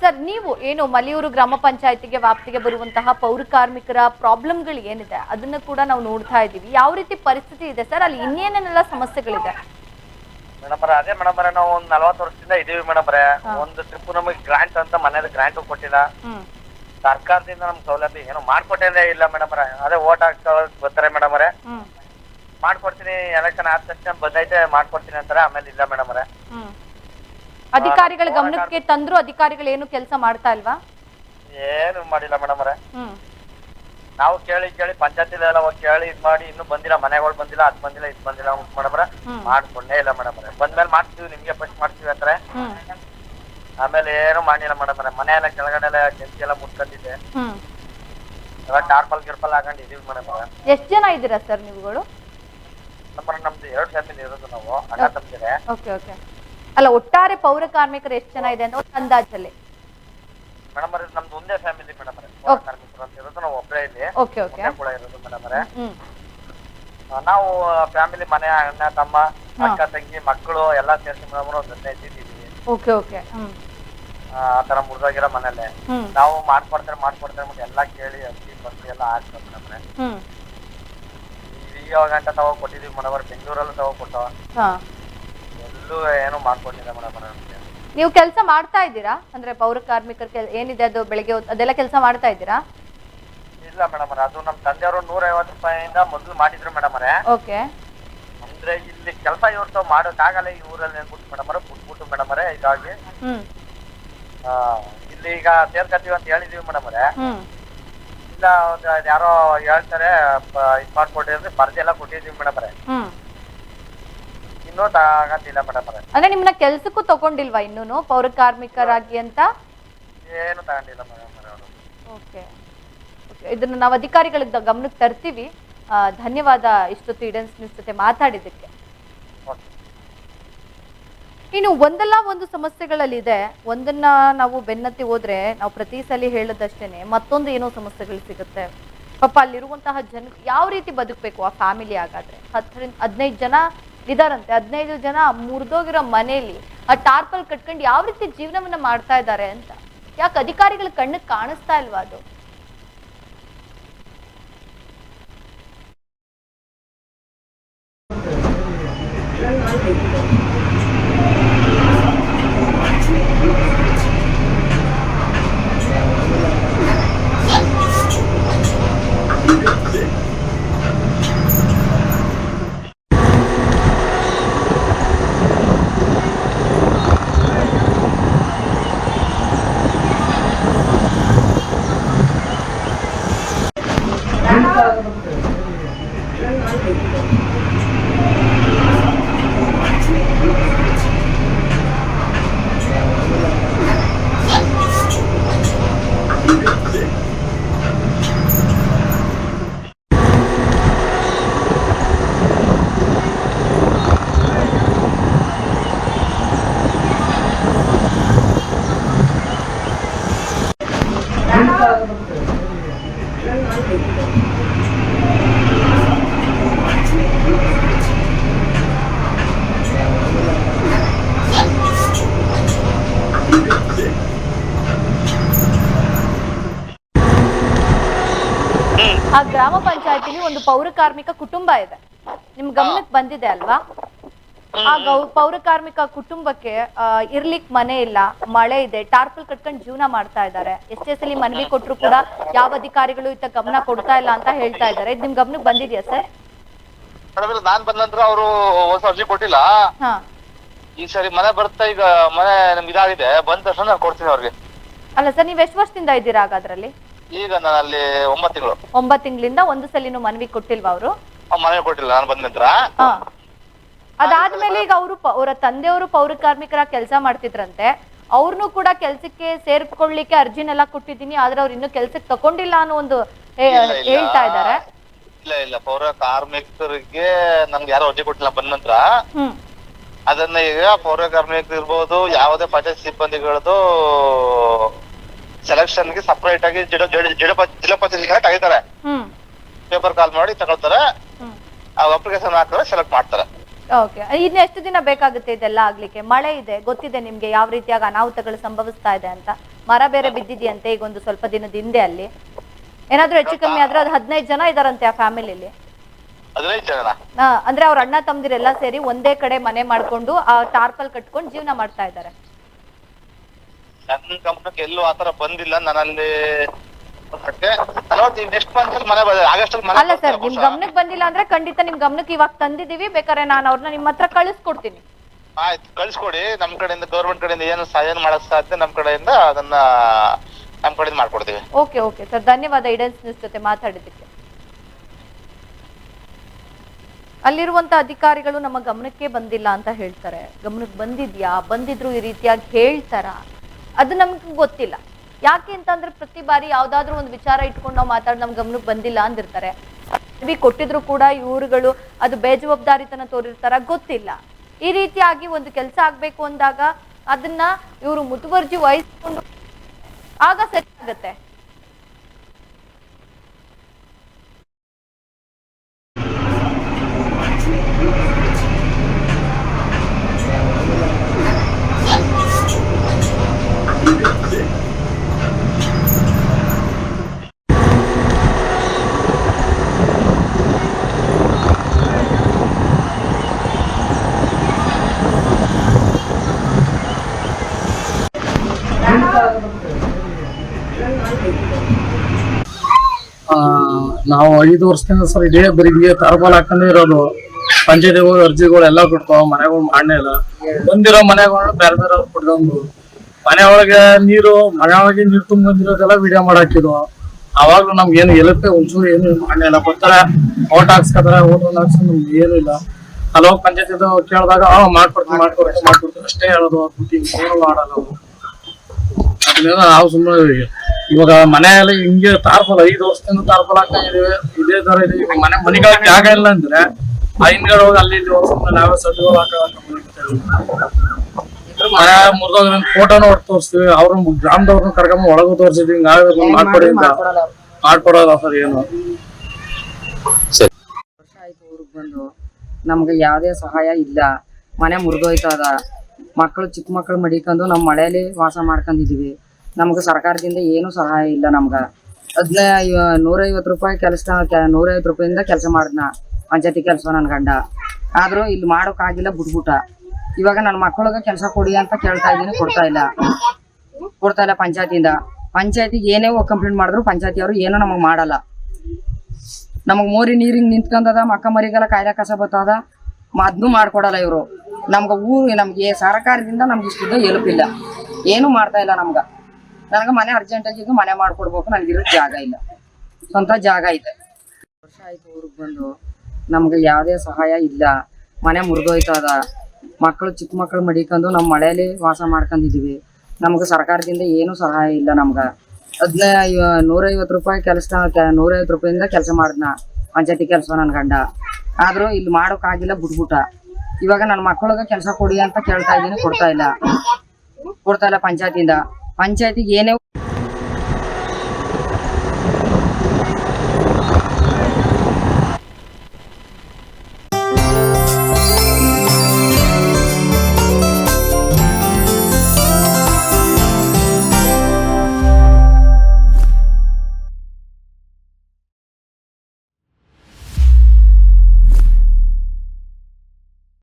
ಸರ್ ನೀವು ಏನು ಮಲಿಯೂರು ಗ್ರಾಮ ಪಂಚಾಯತಿಗೆ ವ್ಯಾಪ್ತಿಗೆ ಬರುವಂತಹ ಪೌರ ಕಾರ್ಮಿಕರ ಪ್ರಾಬ್ಲಮ್ಗಳು ಏನಿದೆ? ಅದನ್ನ ಕೂಡ ನಾವು ನೋಡ್ತಾ ಇದ್ದೀವಿ. ಯಾವ ರೀತಿ ಪರಿಸ್ಥಿತಿ ಇದೆ ಸರ್? ಅಲ್ಲಿ ಇನ್ನೇನೇನೆಲ್ಲ ಸಮಸ್ಯೆಗಳಿದೆ? ಮೇಡಮ್ ಅದೇ ಮೇಡಮ್ ನಾವು ಒಂದ್ ನಲ್ವತ್ತು ವರ್ಷದಿಂದ ಇದೀವಿ ಮೇಡಮ್ ಒಂದು ಟ್ರಿಪ್ ನಮಗೆ ಗ್ರಾಂಟ್ ಅಂತ ಮನೇಲಿ ಗ್ರಾಂಟ್ ಕೊಟ್ಟಿಲ್ಲ. ಸರ್ಕಾರದಿಂದ ನಮ್ಗೆ ಸೌಲಭ್ಯ ಏನು ಮಾಡ್ಕೊಟ್ಟೇ ಇಲ್ಲ ಮೇಡಮ್ ಅದೇ ಓಟ್ ಹಾಕ್ತಾರೆ ಗೊತ್ತಾರೆ ಮೇಡಮ್ ಮಾಡ್ಕೊಡ್ತೀನಿ ಎಲೆಕ್ಷನ್ ಆದ ತಕ್ಷಣ ಬಂದೈತೆ ಮಾಡ್ಕೊಡ್ತೀನಿ ಅಂತಾರೆ. ಆಮೇಲೆ ಇಲ್ಲ ಮೇಡಮ್ ಹ್ಮ್. ಅಧಿಕಾರಿಗಳ ಗಮನಕ್ಕೆ ತಂದ್ರು ಅಧಿಕಾರಿಗಳು ಏನು ಕೆಲಸ ಮಾಡ್ತಾ ಇಲ್ವಾ? ಏನು ಮಾಡಿಲ್ಲ ಮೇಡಮ್ ಹ್ಮ್. ನಾವು ಕೇಳಿ ಕೇಳಿ ಪಂಚಾಯತಿಲೆಲ್ಲ ಹೋಗಿ ಕೇಳಿ ಇದ್ ಮಾಡಿ ಇನ್ನು ಬಂದಿಲ್ಲ ಮನೆಗಳು ಬಂದಿಲ್ಲ ಅದ್ ಬಂದಿಲ್ಲ ಇದ್ ಬಂದಿಲ್ಲ ಮೇಡಮ್ ಹ್ಮ್. ಮಾಡ್ಕೊಂಡೇ ಇಲ್ಲ ಮೇಡಮ್ ಬಂದ್ಮೇಲೆ ಮಾಡ್ತೀವಿ ನಿಮ್ಗೆ ಫಸ್ಟ್ ಮಾಡ್ತೀವಿ ಅಂತಾರೆ. ಹ್ಮ್. ಆಮೇಲೆ ಏನು ಮಾಡಿಲ್ಲ ಮೇಡಮ್ ಮನೆ ಎಲ್ಲ ಕೆಳಗಡೆ ಎಲ್ಲ ಕೆಂಚಿ ಎಲ್ಲ ಮುಟ್ಕೊಂಡಿದ್ದೆ. ಹ್ಮ್. ಇವಾಗ ಟಾರ್ಪಲ್ ಗಿರ್ಪಲ್ ಹಾಕೊಂಡಿದೀವಿ ಮೇಡಮ್ ಮೇಡಮ್ ಎಷ್ಟು ಜನ ಇದ್ದೀರಾ ಸರ್ ನೀವುಗಳು? ನಮ್ಮ ನಮ್ದು ಎರಡು ಫ್ಯಾಮಿಲಿ ಇರೋದು ನಾವು ಅಣ್ಣ ತಮ್ಮಿದೆ ಓಕೆ ಓಕೆ ಅಲ್ಲ ಒಟ್ಟಾರೆ ಪೌರ ಕಾರ್ಮಿಕರು ಎಷ್ಟು ಜನ ಇದೆ ಅಂತ ಒಂದು ಅಂದಾಜಲ್ಲಿ? ಮೇಡಮ್ ನಮ್ದು ಒಂದೇ ಫ್ಯಾಮಿಲಿ ಮೇಡಮ್ Okay. ಕಾರ್ಮಿಕರು ಅಂತ ಇರೋದು ನಾವು ಒಬ್ಬರೇ ಇಲ್ಲಿ ಓಕೆ ಓಕೆ ಒಂದೇ ಕೂಡ ಇರೋದು ಮೇಡಮ್ ಹ್ಮ್ ನಾವು ಫ್ಯಾಮಿಲಿ ಮನೆ ಅಣ್ಣ ತಮ್ಮ ಅಕ್ಕ ತಂಗಿ ಮಕ್ಕಳು ಎಲ್ಲಾ ಸೇರಿಸಿ ಮೇಡಮ್ ಒಂದು ಹದಿನೈದು ಇದ್ದೀವಿ. Okay okay hmm. ಆ ತರ ಮುರಿದೋಗಿರೋ ಮನೇಲೆ ಹ್ಮ್. ನಾವು ಮಾಡ್ಕೊಡ್ತಾರೆ ಮಾಡ್ಕೊಡ್ತಾರೆ ಮತ್ತೆ ಎಲ್ಲಾ ಕೇಳಿ ಅಕ್ಕಿ ಬಸ್ಸಿ ಎಲ್ಲ ಹಾಕ್ತಾರೆ ಮೇಡಮ್ ಹ್ಮ್. ಈಗ ಗಂಟ ತಗೋ ಕೊಟ್ಟಿದೀವಿ ಮೇಡಮ್ ಬೆಂಗಳೂರಲ್ಲೂ ತಗೋ ಕೊಟ್ಟವ. ಹಾ. ಎಲ್ಲೂ ಏನು ಮಾಡ್ಕೊಟ್ಟಿಲ್ಲ ಮೇಡಮ್ ನೀವು ಕೆಲಸ ಮಾಡ್ತಾ ಇದ್ದೀರಾ? ಅಂದ್ರೆ ಪೌರ ಕಾರ್ಮಿಕರ ಕೆಲ್ ಏನಿದೆ ಅದು ಬೆಳಿಗ್ಗೆ ಹೊತ್ತು ಅದೆಲ್ಲ ಕೆಲಸ ಮಾಡ್ತಾ ಇದ್ದೀರಾ? ಇಲ್ಲ ಮೇಡಮ್ ಅದು ನಮ್ಮ ತಂದೆಯವರು ನೂರ ಐವತ್ತು ರೂಪಾಯಿಂದ ಮೊದಲು ಮಾಡಿದ್ರು ಮೇಡಮ್ ಓಕೆ. ಅಂದ್ರೆ ಇಲ್ಲಿ ಕೆಲಸ ಇವ್ರದ್ದು ಮಾಡೋಕ್ಕಾಗಲ್ಲ ಈ ಊರಲ್ಲಿ ಬಿಟ್ಟು ಮೇಡಮ್ ಬಿಟ್ಬಿಟ್ಟು ಮೇಡಮ್ ಇದಾಗಿ ಹ್ಮ್. ಆ, ಇಲ್ಲಿ ಈಗ ಸೇರ್ಕತ್ತೀವಿ ಅಂತ ಹೇಳಿದೀವಿ ಮೇಡಮ್ ಹ್ಮ್. ಇಲ್ಲ ಒಂದ್ ಅದ್ ಯಾರೋ ಹೇಳ್ತಾರೆ ಪ- ಇದ್ ಮಾಡ್ಕೊಟ್ಟಿದ್ರೆ ಬರ್ದಿ ಎಲ್ಲ ಕೊಟ್ಟಿದೀವಿ ಮೇಡಮ್ ಹ್ಮ್. ಇನ್ನೂ ತಗಂತಿಲ್ಲ ಮೇಡಮ್ ಅಂದ್ರೆ ನಿಮ್ಮನ್ನ ಕೆಲ್ಸಕ್ಕೂ ತಗೊಂಡಿಲ್ವಾ ಇನ್ನೂನು ಪೌರ ಕಾರ್ಮಿಕರಾಗಿ ಅಂತ? ಏನು ತಗೊಂಡಿಲ್ಲ ಮೇಡಮ್ ಅವರು ಓಕೆ. ಇದನ್ನ ನಾವು ಅಧಿಕಾರಿಗಳಿಗೆ ಗಮನಕ್ಕೆ ತರ್ತೀವಿ. ಆ, ಧನ್ಯವಾದ ಇಷ್ಟೊತ್ತು ಇಡನ್ಸ್ ನ್ಯೂಸ್ ಜೊತೆ ಮಾತಾಡಿದ್ದಕ್ಕೆ. ಇನ್ನು ಒಂದಲ್ಲ ಒಂದು ಸಮಸ್ಯೆಗಳಲ್ಲಿದೆ. ಒಂದನ್ನ ನಾವು ಬೆನ್ನತ್ತಿ ಹೋದ್ರೆ ನಾವು ಪ್ರತಿ ಸಲ ಹೇಳದಷ್ಟೇನೆ, ಮತ್ತೊಂದು ಏನೋ ಸಮಸ್ಯೆಗಳು ಸಿಗುತ್ತೆ. ಪಾಪ ಅಲ್ಲಿರುವಂತಹ ಜನ ಯಾವ ರೀತಿ ಬದುಕಬೇಕು ಆ ಫ್ಯಾಮಿಲಿ ಹಾಗಾದ್ರೆ? ಹತ್ತರಿಂದ ಹದಿನೈದು ಜನ ಇದಾರಂತೆ. ಹದಿನೈದು ಜನ ಮುರಿದೋಗಿರೋ ಮನೆಯಲ್ಲಿ ಆ ಟಾರ್ಪಲ್ ಕಟ್ಕೊಂಡು ಯಾವ ರೀತಿ ಜೀವನವನ್ನ ಮಾಡ್ತಾ ಇದ್ದಾರೆ ಅಂತ. ಯಾಕೆ ಅಧಿಕಾರಿಗಳ ಕಣ್ಣಿಗೆ ಕಾಣಿಸ್ತಾ ಇಲ್ವಾ ಅದು? ಆ ಗ್ರಾಮ ಪಂಚಾಯತಿಲಿ ಒಂದು ಪೌರ ಕಾರ್ಮಿಕ ಕುಟುಂಬ ಇದೆ. ನಿಮ್ ಗಮನಕ್ಕೆ ಬಂದಿದೆ ಅಲ್ವಾ? ಆ ಗೌ ಪೌರ ಕಾರ್ಮಿಕ ಕುಟುಂಬಕ್ಕೆ ಇರ್ಲಿಕ್ ಮನೆ ಇಲ್ಲ ಮಳೆ ಇದೆ ಟಾರ್ಪಲ್ ಕಟ್ಕೊಂಡು ಜೀವನ ಮಾಡ್ತಾ ಇದ್ದಾರೆ ಎಷ್ಟೇ ಸಲ ಮನವಿ ಕೊಟ್ಟರು ಕೂಡ ಯಾವ ಅಧಿಕಾರಿಗಳು ಇತ್ತ ಗಮನ ಕೊಡ್ತಾ ಇಲ್ಲ ಅಂತ ಹೇಳ್ತಾ ಇದ್ದಾರೆ ಇದು ನಿಮ್ ಗಮನಕ್ಕೆ ಬಂದಿದ್ಯಾ ಸರ್? ನಾನ್ ಬಂದ ನಂತರ ಅವರು ಹೊಸ ಅರ್ಜಿ ಕೊಟ್ಟಿಲ್ಲ. ಹಾ. ಈ ಸರಿ ಮನೆ ಬರ್ತಾ ಈಗ ಮನೆ ನಮ್ಗೆ ಇದಾಗಿದೆ. ಬಂದ ತಕ್ಷಣ ಕೊಡ್ತೀನಿ ಅವ್ರಿಗೆ. ಅಲ್ಲ ಸರ್ ನೀವ್ ಎಷ್ಟು ವರ್ಷದಿಂದ ಇದ್ದೀರಾ ಹಾಗಾದ್ರಲ್ಲಿ? ಈಗ ನಾನು ಅಲ್ಲಿ ಒಂಬತ್ತು ತಿಂಗಳು. ಒಂಬತ್ತು ತಿಂಗಳಿಂದ ಒಂದು ಸಲಿನೂ ಮನವಿ ಕೊಟ್ಟಿಲ್ವಾ ಅವರು? ಮನವಿ ಕೊಟ್ಟಿಲ್ಲ ನಾನು ಬಂದ ನಂತರ. ಹಾ. ಅದಾದ್ಮೇಲೆ ಈಗ ಅವರು ಅವರ ತಂದೆಯವರು ಪೌರ ಕಾರ್ಮಿಕರ ಕೆಲಸ ಮಾಡ್ತಿದ್ರಂತೆ. ಅವ್ರನ್ನು ಕೂಡ ಕೆಲ್ಸಕ್ಕೆ ಸೇರ್ಕೊಳ್ಳಿಕ್ಕೆ ಅರ್ಜಿನೆಲ್ಲ ಕೊಟ್ಟಿದ್ದೀನಿ ಆದ್ರೆ ಅವ್ರು ಇನ್ನೂ ಕೆಲ್ಸಕ್ಕೆ ತಕೊಂಡಿಲ್ಲ ಅನ್ನೋ ಒಂದು ಹೇ- ಇಲ್ಲ, ಇಲ್ಲ. ಹೇಳ್ತಾ ಇದ್ದಾರೆ. ಇಲ್ಲ ಇಲ್ಲ. ಪೌರ ಕಾರ್ಮಿಕರಿಗೆ ನಮ್ಗೆ ಯಾರು ಅರ್ಜಿ ಕೊಟ್ಟಿಲ್ಲ ಬಂದ ನಂತರ. ಹ್ಮ್. ಅದನ್ನ ಈಗ ಪೌರ ಕಾರ್ಮಿಕರು ಇರ್ಬೋದು ಯಾವುದೇ ಪಂಚಾಯತ್ ಸಿಬ್ಬಂದಿಗಳದ್ದು ಸೆಲೆಕ್ಷನ್ಗೆ ಸಪರೇಟ್ ಆಗಿ ಜಿಲ್ಲಾ ಪಂಚಾಯತ್ ತೆಗಿತಾರೆ. ಹ್ಮ್. ಪೇಪರ್ ಕಾಲ್ ಮಾಡಿ ತಗೊಳ್ತಾರೆ. ಆ ಅಪ್ಲಿಕೇಶನ್ ಹಾಕಿದ್ರೆ ಸೆಲೆಕ್ಟ್ ಮಾಡ್ತಾರೆ. ಓಕೆ ಇನ್ನು ಎಷ್ಟು ದಿನ ಬೇಕಾಗುತ್ತೆ ಇದೆಲ್ಲ ಆಗ್ಲಿಕ್ಕೆ? ಮಳೆ ಇದೆ ಗೊತ್ತಿದೆ ನಿಮ್ಗೆ ಯಾವ ರೀತಿಯಾಗಿ ಅನಾಹುತಗಳು ಸಂಭವಿಸ್ತಾ ಇದೆ ಅಂತ? ಮರ ಬೇರೆ ಬಿದ್ದಿದೆಯಂತೆ ಈಗ ಒಂದು ಸ್ವಲ್ಪ ದಿನದ ಹಿಂದೆ ಅಲ್ಲಿ. ಏನಾದ್ರೂ ಹೆಚ್ಚು ಕಮ್ಮಿ ಆದ್ರೆ ಅದು ಹದಿನೈದು ಜನ ಇದಾರಂತೆ ಆ ಫ್ಯಾಮಿಲಿಲಿ. ಅಂದ್ರೆ ಅವ್ರ ಅಣ್ಣ ತಮ್ದಿರೆಲ್ಲ ಸೇರಿ ಒಂದೇ ಕಡೆ ಮನೆ ಮಾಡ್ಕೊಂಡು ಆ ಟಾರ್ಪಲ್ ಕಟ್ಕೊಂಡು ಜೀವನ ಮಾಡ್ತಾ ಇದ್ದಾರೆ. ನನ್ನ ಗಮನಕ್ಕೆ ಎಲ್ಲೂ ಆತರ ಬಂದಿಲ್ಲ. ನಲವತ್ತು ನೆಕ್ಸ್ಟ್ ಮಂತ್ ಅಲ್ಲಿ ಮನೆ ಆಗಸ್ಟ್ ಮನೆ ಅಲ್ಲ ಸರ್ ನಿಮ್ ಗಮನಕ್ಕೆ ಬಂದಿಲ್ಲ ಅಂದ್ರೆ ಖಂಡಿತ ನಿಮ್ ಗಮನಕ್ಕೆ ಇವಾಗ ತಂದಿದೀವಿ ಬೇಕಾದ್ರೆ ನಾನು ಅವ್ರನ್ನ ನಿಮ್ಮ ಹತ್ರ ಕಳಿಸ್ಕೊಡ್ತೀನಿ. ಆಯ್ತು ಕಳ್ಸ್ಕೊಡಿ. ನಮ್ ಕಡೆಯಿಂದ ಗೌರ್ಮೆಂಟ್ ಕಡೆಯಿಂದ ಏನು ಸಹಾಯ ಮಾಡಕ್ ಸಾಧ್ಯ ನಮ್ ಕಡೆಯಿಂದ ಅದನ್ನ ನಮ್ ಕಡೆಯಿಂದ ಮಾಡ್ಕೊಡ್ತೀವಿ. ಓಕೆ ಓಕೆ ಸರ್ ಧನ್ಯವಾದ. ಇಡನ್ಸ್ ನ್ಯೂಸ್ ಜೊತೆ ಮಾತಾಡಿದ್ದಕ್ಕೆ. ಅಲ್ಲಿರುವಂತ ಅಧಿಕಾರಿಗಳು ನಮ್ಮ ಗಮನಕ್ಕೆ ಬಂದಿಲ್ಲ ಅಂತ ಹೇಳ್ತಾರೆ. ಗಮನಕ್ಕೆ ಬಂದಿದ್ಯಾ? ಬಂದಿದ್ರು ಈ ರೀತಿಯಾಗಿ ಹೇಳ್ತಾರ? ಅದು ನಮ್ಗೆ ಗೊತ್ತಿಲ್ಲ. ಯಾಕೆ ಅಂತಂದ್ರೆ ಪ್ರತಿ ಬಾರಿ ಯಾವ್ದಾದ್ರು ಒಂದು ವಿಚಾರ ಇಟ್ಕೊಂಡು ನಾವು ಮಾತಾಡಿ ನಮ್ ಗಮನಕ್ಕೆ ಬಂದಿಲ್ಲ ಅಂದಿರ್ತಾರೆ. ಕೊಟ್ಟಿದ್ರು ಕೂಡ ಇವ್ರುಗಳು ಅದು ಬೇಜವಾಬ್ದಾರಿತನ ತೋರಿರ್ತಾರ, ಗೊತ್ತಿಲ್ಲ. ಈ ರೀತಿಯಾಗಿ ಒಂದು ಕೆಲಸ ಆಗ್ಬೇಕು ಅಂದಾಗ ಅದನ್ನ ಇವರು ಮುತುವರ್ಜಿ ವಹಿಸ್ಕೊಂಡು ಆಗ ಸರಿ ಆಗುತ್ತೆ ಆ, ನಾವು ಐದು ವರ್ಷದಿಂದ ಸರ್ ಇದೇ ಬರೀ ತಾರ್ಬಾಲ್ ಹಾಕೊಂಡೇ ಇರೋದು. ಪಂಚಾಯತಿ ಅರ್ಜಿಗಳು ಎಲ್ಲ ಕೊಡ್ತಾವ, ಮನೆಗಳು ಮಾಡನೇ ಇಲ್ಲ ಬಂದಿರೋ ಮನೆಗಳು ಬೇರೆ ಬೇರೆ ಕೊಡ್ಕೊಂಡು ಮನೆ ಒಳಗೆ ನೀರು, ಮನೆ ಒಳಗೆ ನೀರು ತುಂಬಿರೋದೆಲ್ಲ ವಿಡಿಯೋ ಮಾಡಾಕಿದ್ರು. ಅವಾಗ್ಲೂ ನಮ್ಗೆ ಏನು ಎಲ್ಲಪ್ಪ ಒಂಚೂರು ಏನು ಮಾಡಲೇ ಇಲ್ಲ ಬರ್ತಾರೆ ಓಟ್ ಹಾಕ್ಸ್ಕೊತಾರೆ ಓಟ್ ಒಂದು ಹಾಕ್ಸ್ ನಮ್ಗೆ ಏನು ಇಲ್ಲ. ಹಲವು ಪಂಚಾಯತಿ ಕೇಳಿದಾಗ ಮಾಡ್ಕೊಡ್ತೀನಿ ಮಾಡ್ಕೊಡ್ತೀನಿ ಮಾಡ್ಕೊಡ್ತೀನಿ. ಅಷ್ಟೇ ಹೇಳೋದು ಮಾಡಲ್ಲ ಅದನ್ನೆಲ್ಲ ನಾವು ಸುಮ್ಮನೆ ಇವಾಗ ಮನೆಯಲ್ಲಿ ಹಿಂಗೆ ತಾರ್ಪಲ್ ಐದು ವರ್ಷದಿಂದ ತಾರ್ಪಲ್ ಹಾಕ್ತಾ ಇದೀವಿ. ಇದೇ ತರ ಇದೆ. ಈಗ ಮನೆ ಮನೆಗಳಿಗೆ ಜಾಗ ಇಲ್ಲ ಅಂದ್ರೆ ಆ ಹಿಂದ್ಗಡೆ ಹೋಗಿ ಅಲ್ಲಿ ಸುಮ್ಮನೆ ನಾವೇ ಸದ್ದುಗಳು ಹಾಕ ಮನೆ ಮುರಿದೋಗ ಫೋಟೋನ ಹೊಟ್ಟು ತೋರಿಸ್ತೀವಿ. ಅವ್ರ ಗ್ರಾಮದವ್ರನ್ನ ಕರ್ಕೊಂಡ್ ಒಳಗೂ ತೋರಿಸಿದ್ವಿ. ನಾವೇ ಬಂದ್ ಮಾಡ್ಕೊಡಿ ಅಂತ. ಮಾಡ್ಕೊಡೋದ ಸರ್ ಏನು. ವರ್ಷ ಆಯ್ತು ಊರಿಗೆ ಬಂದು. ನಮ್ಗೆ ಯಾವುದೇ ಸಹಾಯ ಇಲ್ಲ. ಮನೆ ಮುರಿದೋಯ್ತದ ಮಕ್ಕಳು ಚಿಕ್ಕ ಮಕ್ಕಳು ಮಡಿಕೊಂಡು ನಮ್ಮ ಮಳೆಯಲ್ಲಿ ವಾಸ ಮಾಡ್ಕೊಂಡಿದೀವಿ. ನಮ್ಗೆ ಸರ್ಕಾರದಿಂದ ಏನು ಸಹಾಯ ಇಲ್ಲ ನಮ್ಗೆ. ಅದ್ನ ನೂರೈವತ್ತು ರೂಪಾಯಿ ಕೆಲಸ ನೂರೈವತ್ತು ರೂಪಾಯಿಂದ ಕೆಲಸ ಮಾಡಿದ್ನ ಪಂಚಾಯತಿ ಕೆಲಸ ನನ್ನ ಗಂಡ. ಆದ್ರೂ ಇಲ್ಲಿ ಮಾಡೋಕ್ಕಾಗಿಲ್ಲ ಬಿಟ್ಬಿಟ್ಟ. ಇವಾಗ ನನ್ನ ಮಕ್ಕಳಿಗೆ ಕೆಲಸ ಕೊಡಿ ಅಂತ ಕೇಳ್ತಾ ಇದ್ದೀನಿ, ಕೊಡ್ತಾ ಇಲ್ಲ. ಕೊಡ್ತಾ ಇಲ್ಲ ಪಂಚಾಯತಿಯಿಂದ. ಪಂಚಾಯತಿಗೆ ಏನೇ ಕಂಪ್ಲೇಂಟ್ ಮಾಡಿದ್ರು ಪಂಚಾಯತಿಯವರು ಏನೋ ನಮಗೆ ಮಾಡಲ್ಲ. ನಮಗೆ ಮೋರಿ ನೀರಿಂಗ್ ನಿಂತ್ಕೊಂಡದ ಮಕ್ಕ ಮರಿಗೆಲ್ಲ ಕಾಯಿಲೆ ಕಸ ಬರ್ತದ ಅದನ್ನು ಮಾಡ್ಕೊಡಲ್ಲ ಇವರು. ನಮ್ಗೆ ಊರು, ನಮ್ಗೆ ಸರ್ಕಾರದಿಂದ ನಮ್ಗೆ ಇಷ್ಟಿದ್ದು ಹೆಲ್ಪ್ ಇಲ್ಲ. ಏನು ಮಾಡ್ತಾ ಇಲ್ಲ ನಮ್ಗ. ನನಗೆ ಮನೆ ಅರ್ಜೆಂಟ್ ಈಗ ಮನೆ ಮಾಡ್ಕೊಡ್ಬೇಕು. ನನಗಿರೋ ಜಾಗ ಇಲ್ಲ. ಸ್ವಂತ ಜಾಗ ಇದೆ. ವರ್ಷ ಆಯ್ತು ಊರಿಗೆ ಬಂದು. ನಮ್ಗೆ ಯಾವುದೇ ಸಹಾಯ ಇಲ್ಲ. ಮನೆ ಮುರಿದೋಯ್ತದ ಮಕ್ಕಳು ಚಿಕ್ಕ ಮಕ್ಕಳು ಮಡಿಕೊಂಡು ನಮ್ಮ ಮಳೆಯಲ್ಲಿ ವಾಸ ಮಾಡ್ಕೊಂಡಿದೀವಿ ನಮ್ಗೆ ಸರ್ಕಾರದಿಂದ ಏನು ಸಹಾಯ ಇಲ್ಲ ನಮ್ಗೆ. ಅದನ್ನ ನೂರೈವತ್ತು ರೂಪಾಯಿ ಕೆಲಸ ನೂರೈವತ್ತು ರೂಪಾಯಿಂದ ಕೆಲಸ ಮಾಡಿದ್ನ. ಪಂಚಾಯತಿ ಕೆಲಸ ನನ್ನ ಗಂಡ. ಆದ್ರೂ ಇಲ್ಲಿ ಮಾಡೋಕ್ಕಾಗಿಲ್ಲ ಬಿಟ್ಬಿಟ್ಟ ಇವಾಗ ನನ್ನ ಮಕ್ಕಳಿಗೆ ಕೆಲಸ ಕೊಡಿ ಅಂತ ಕೇಳ್ತಾ ಇದ್ದೀನಿ, ಕೊಡ್ತಾ ಇಲ್ಲ. ಕೊಡ್ತಾ ಇಲ್ಲ ಪಂಚಾಯತಿಯಿಂದ. ಪಂಚಾಯತಿಗೆ ಏನೇ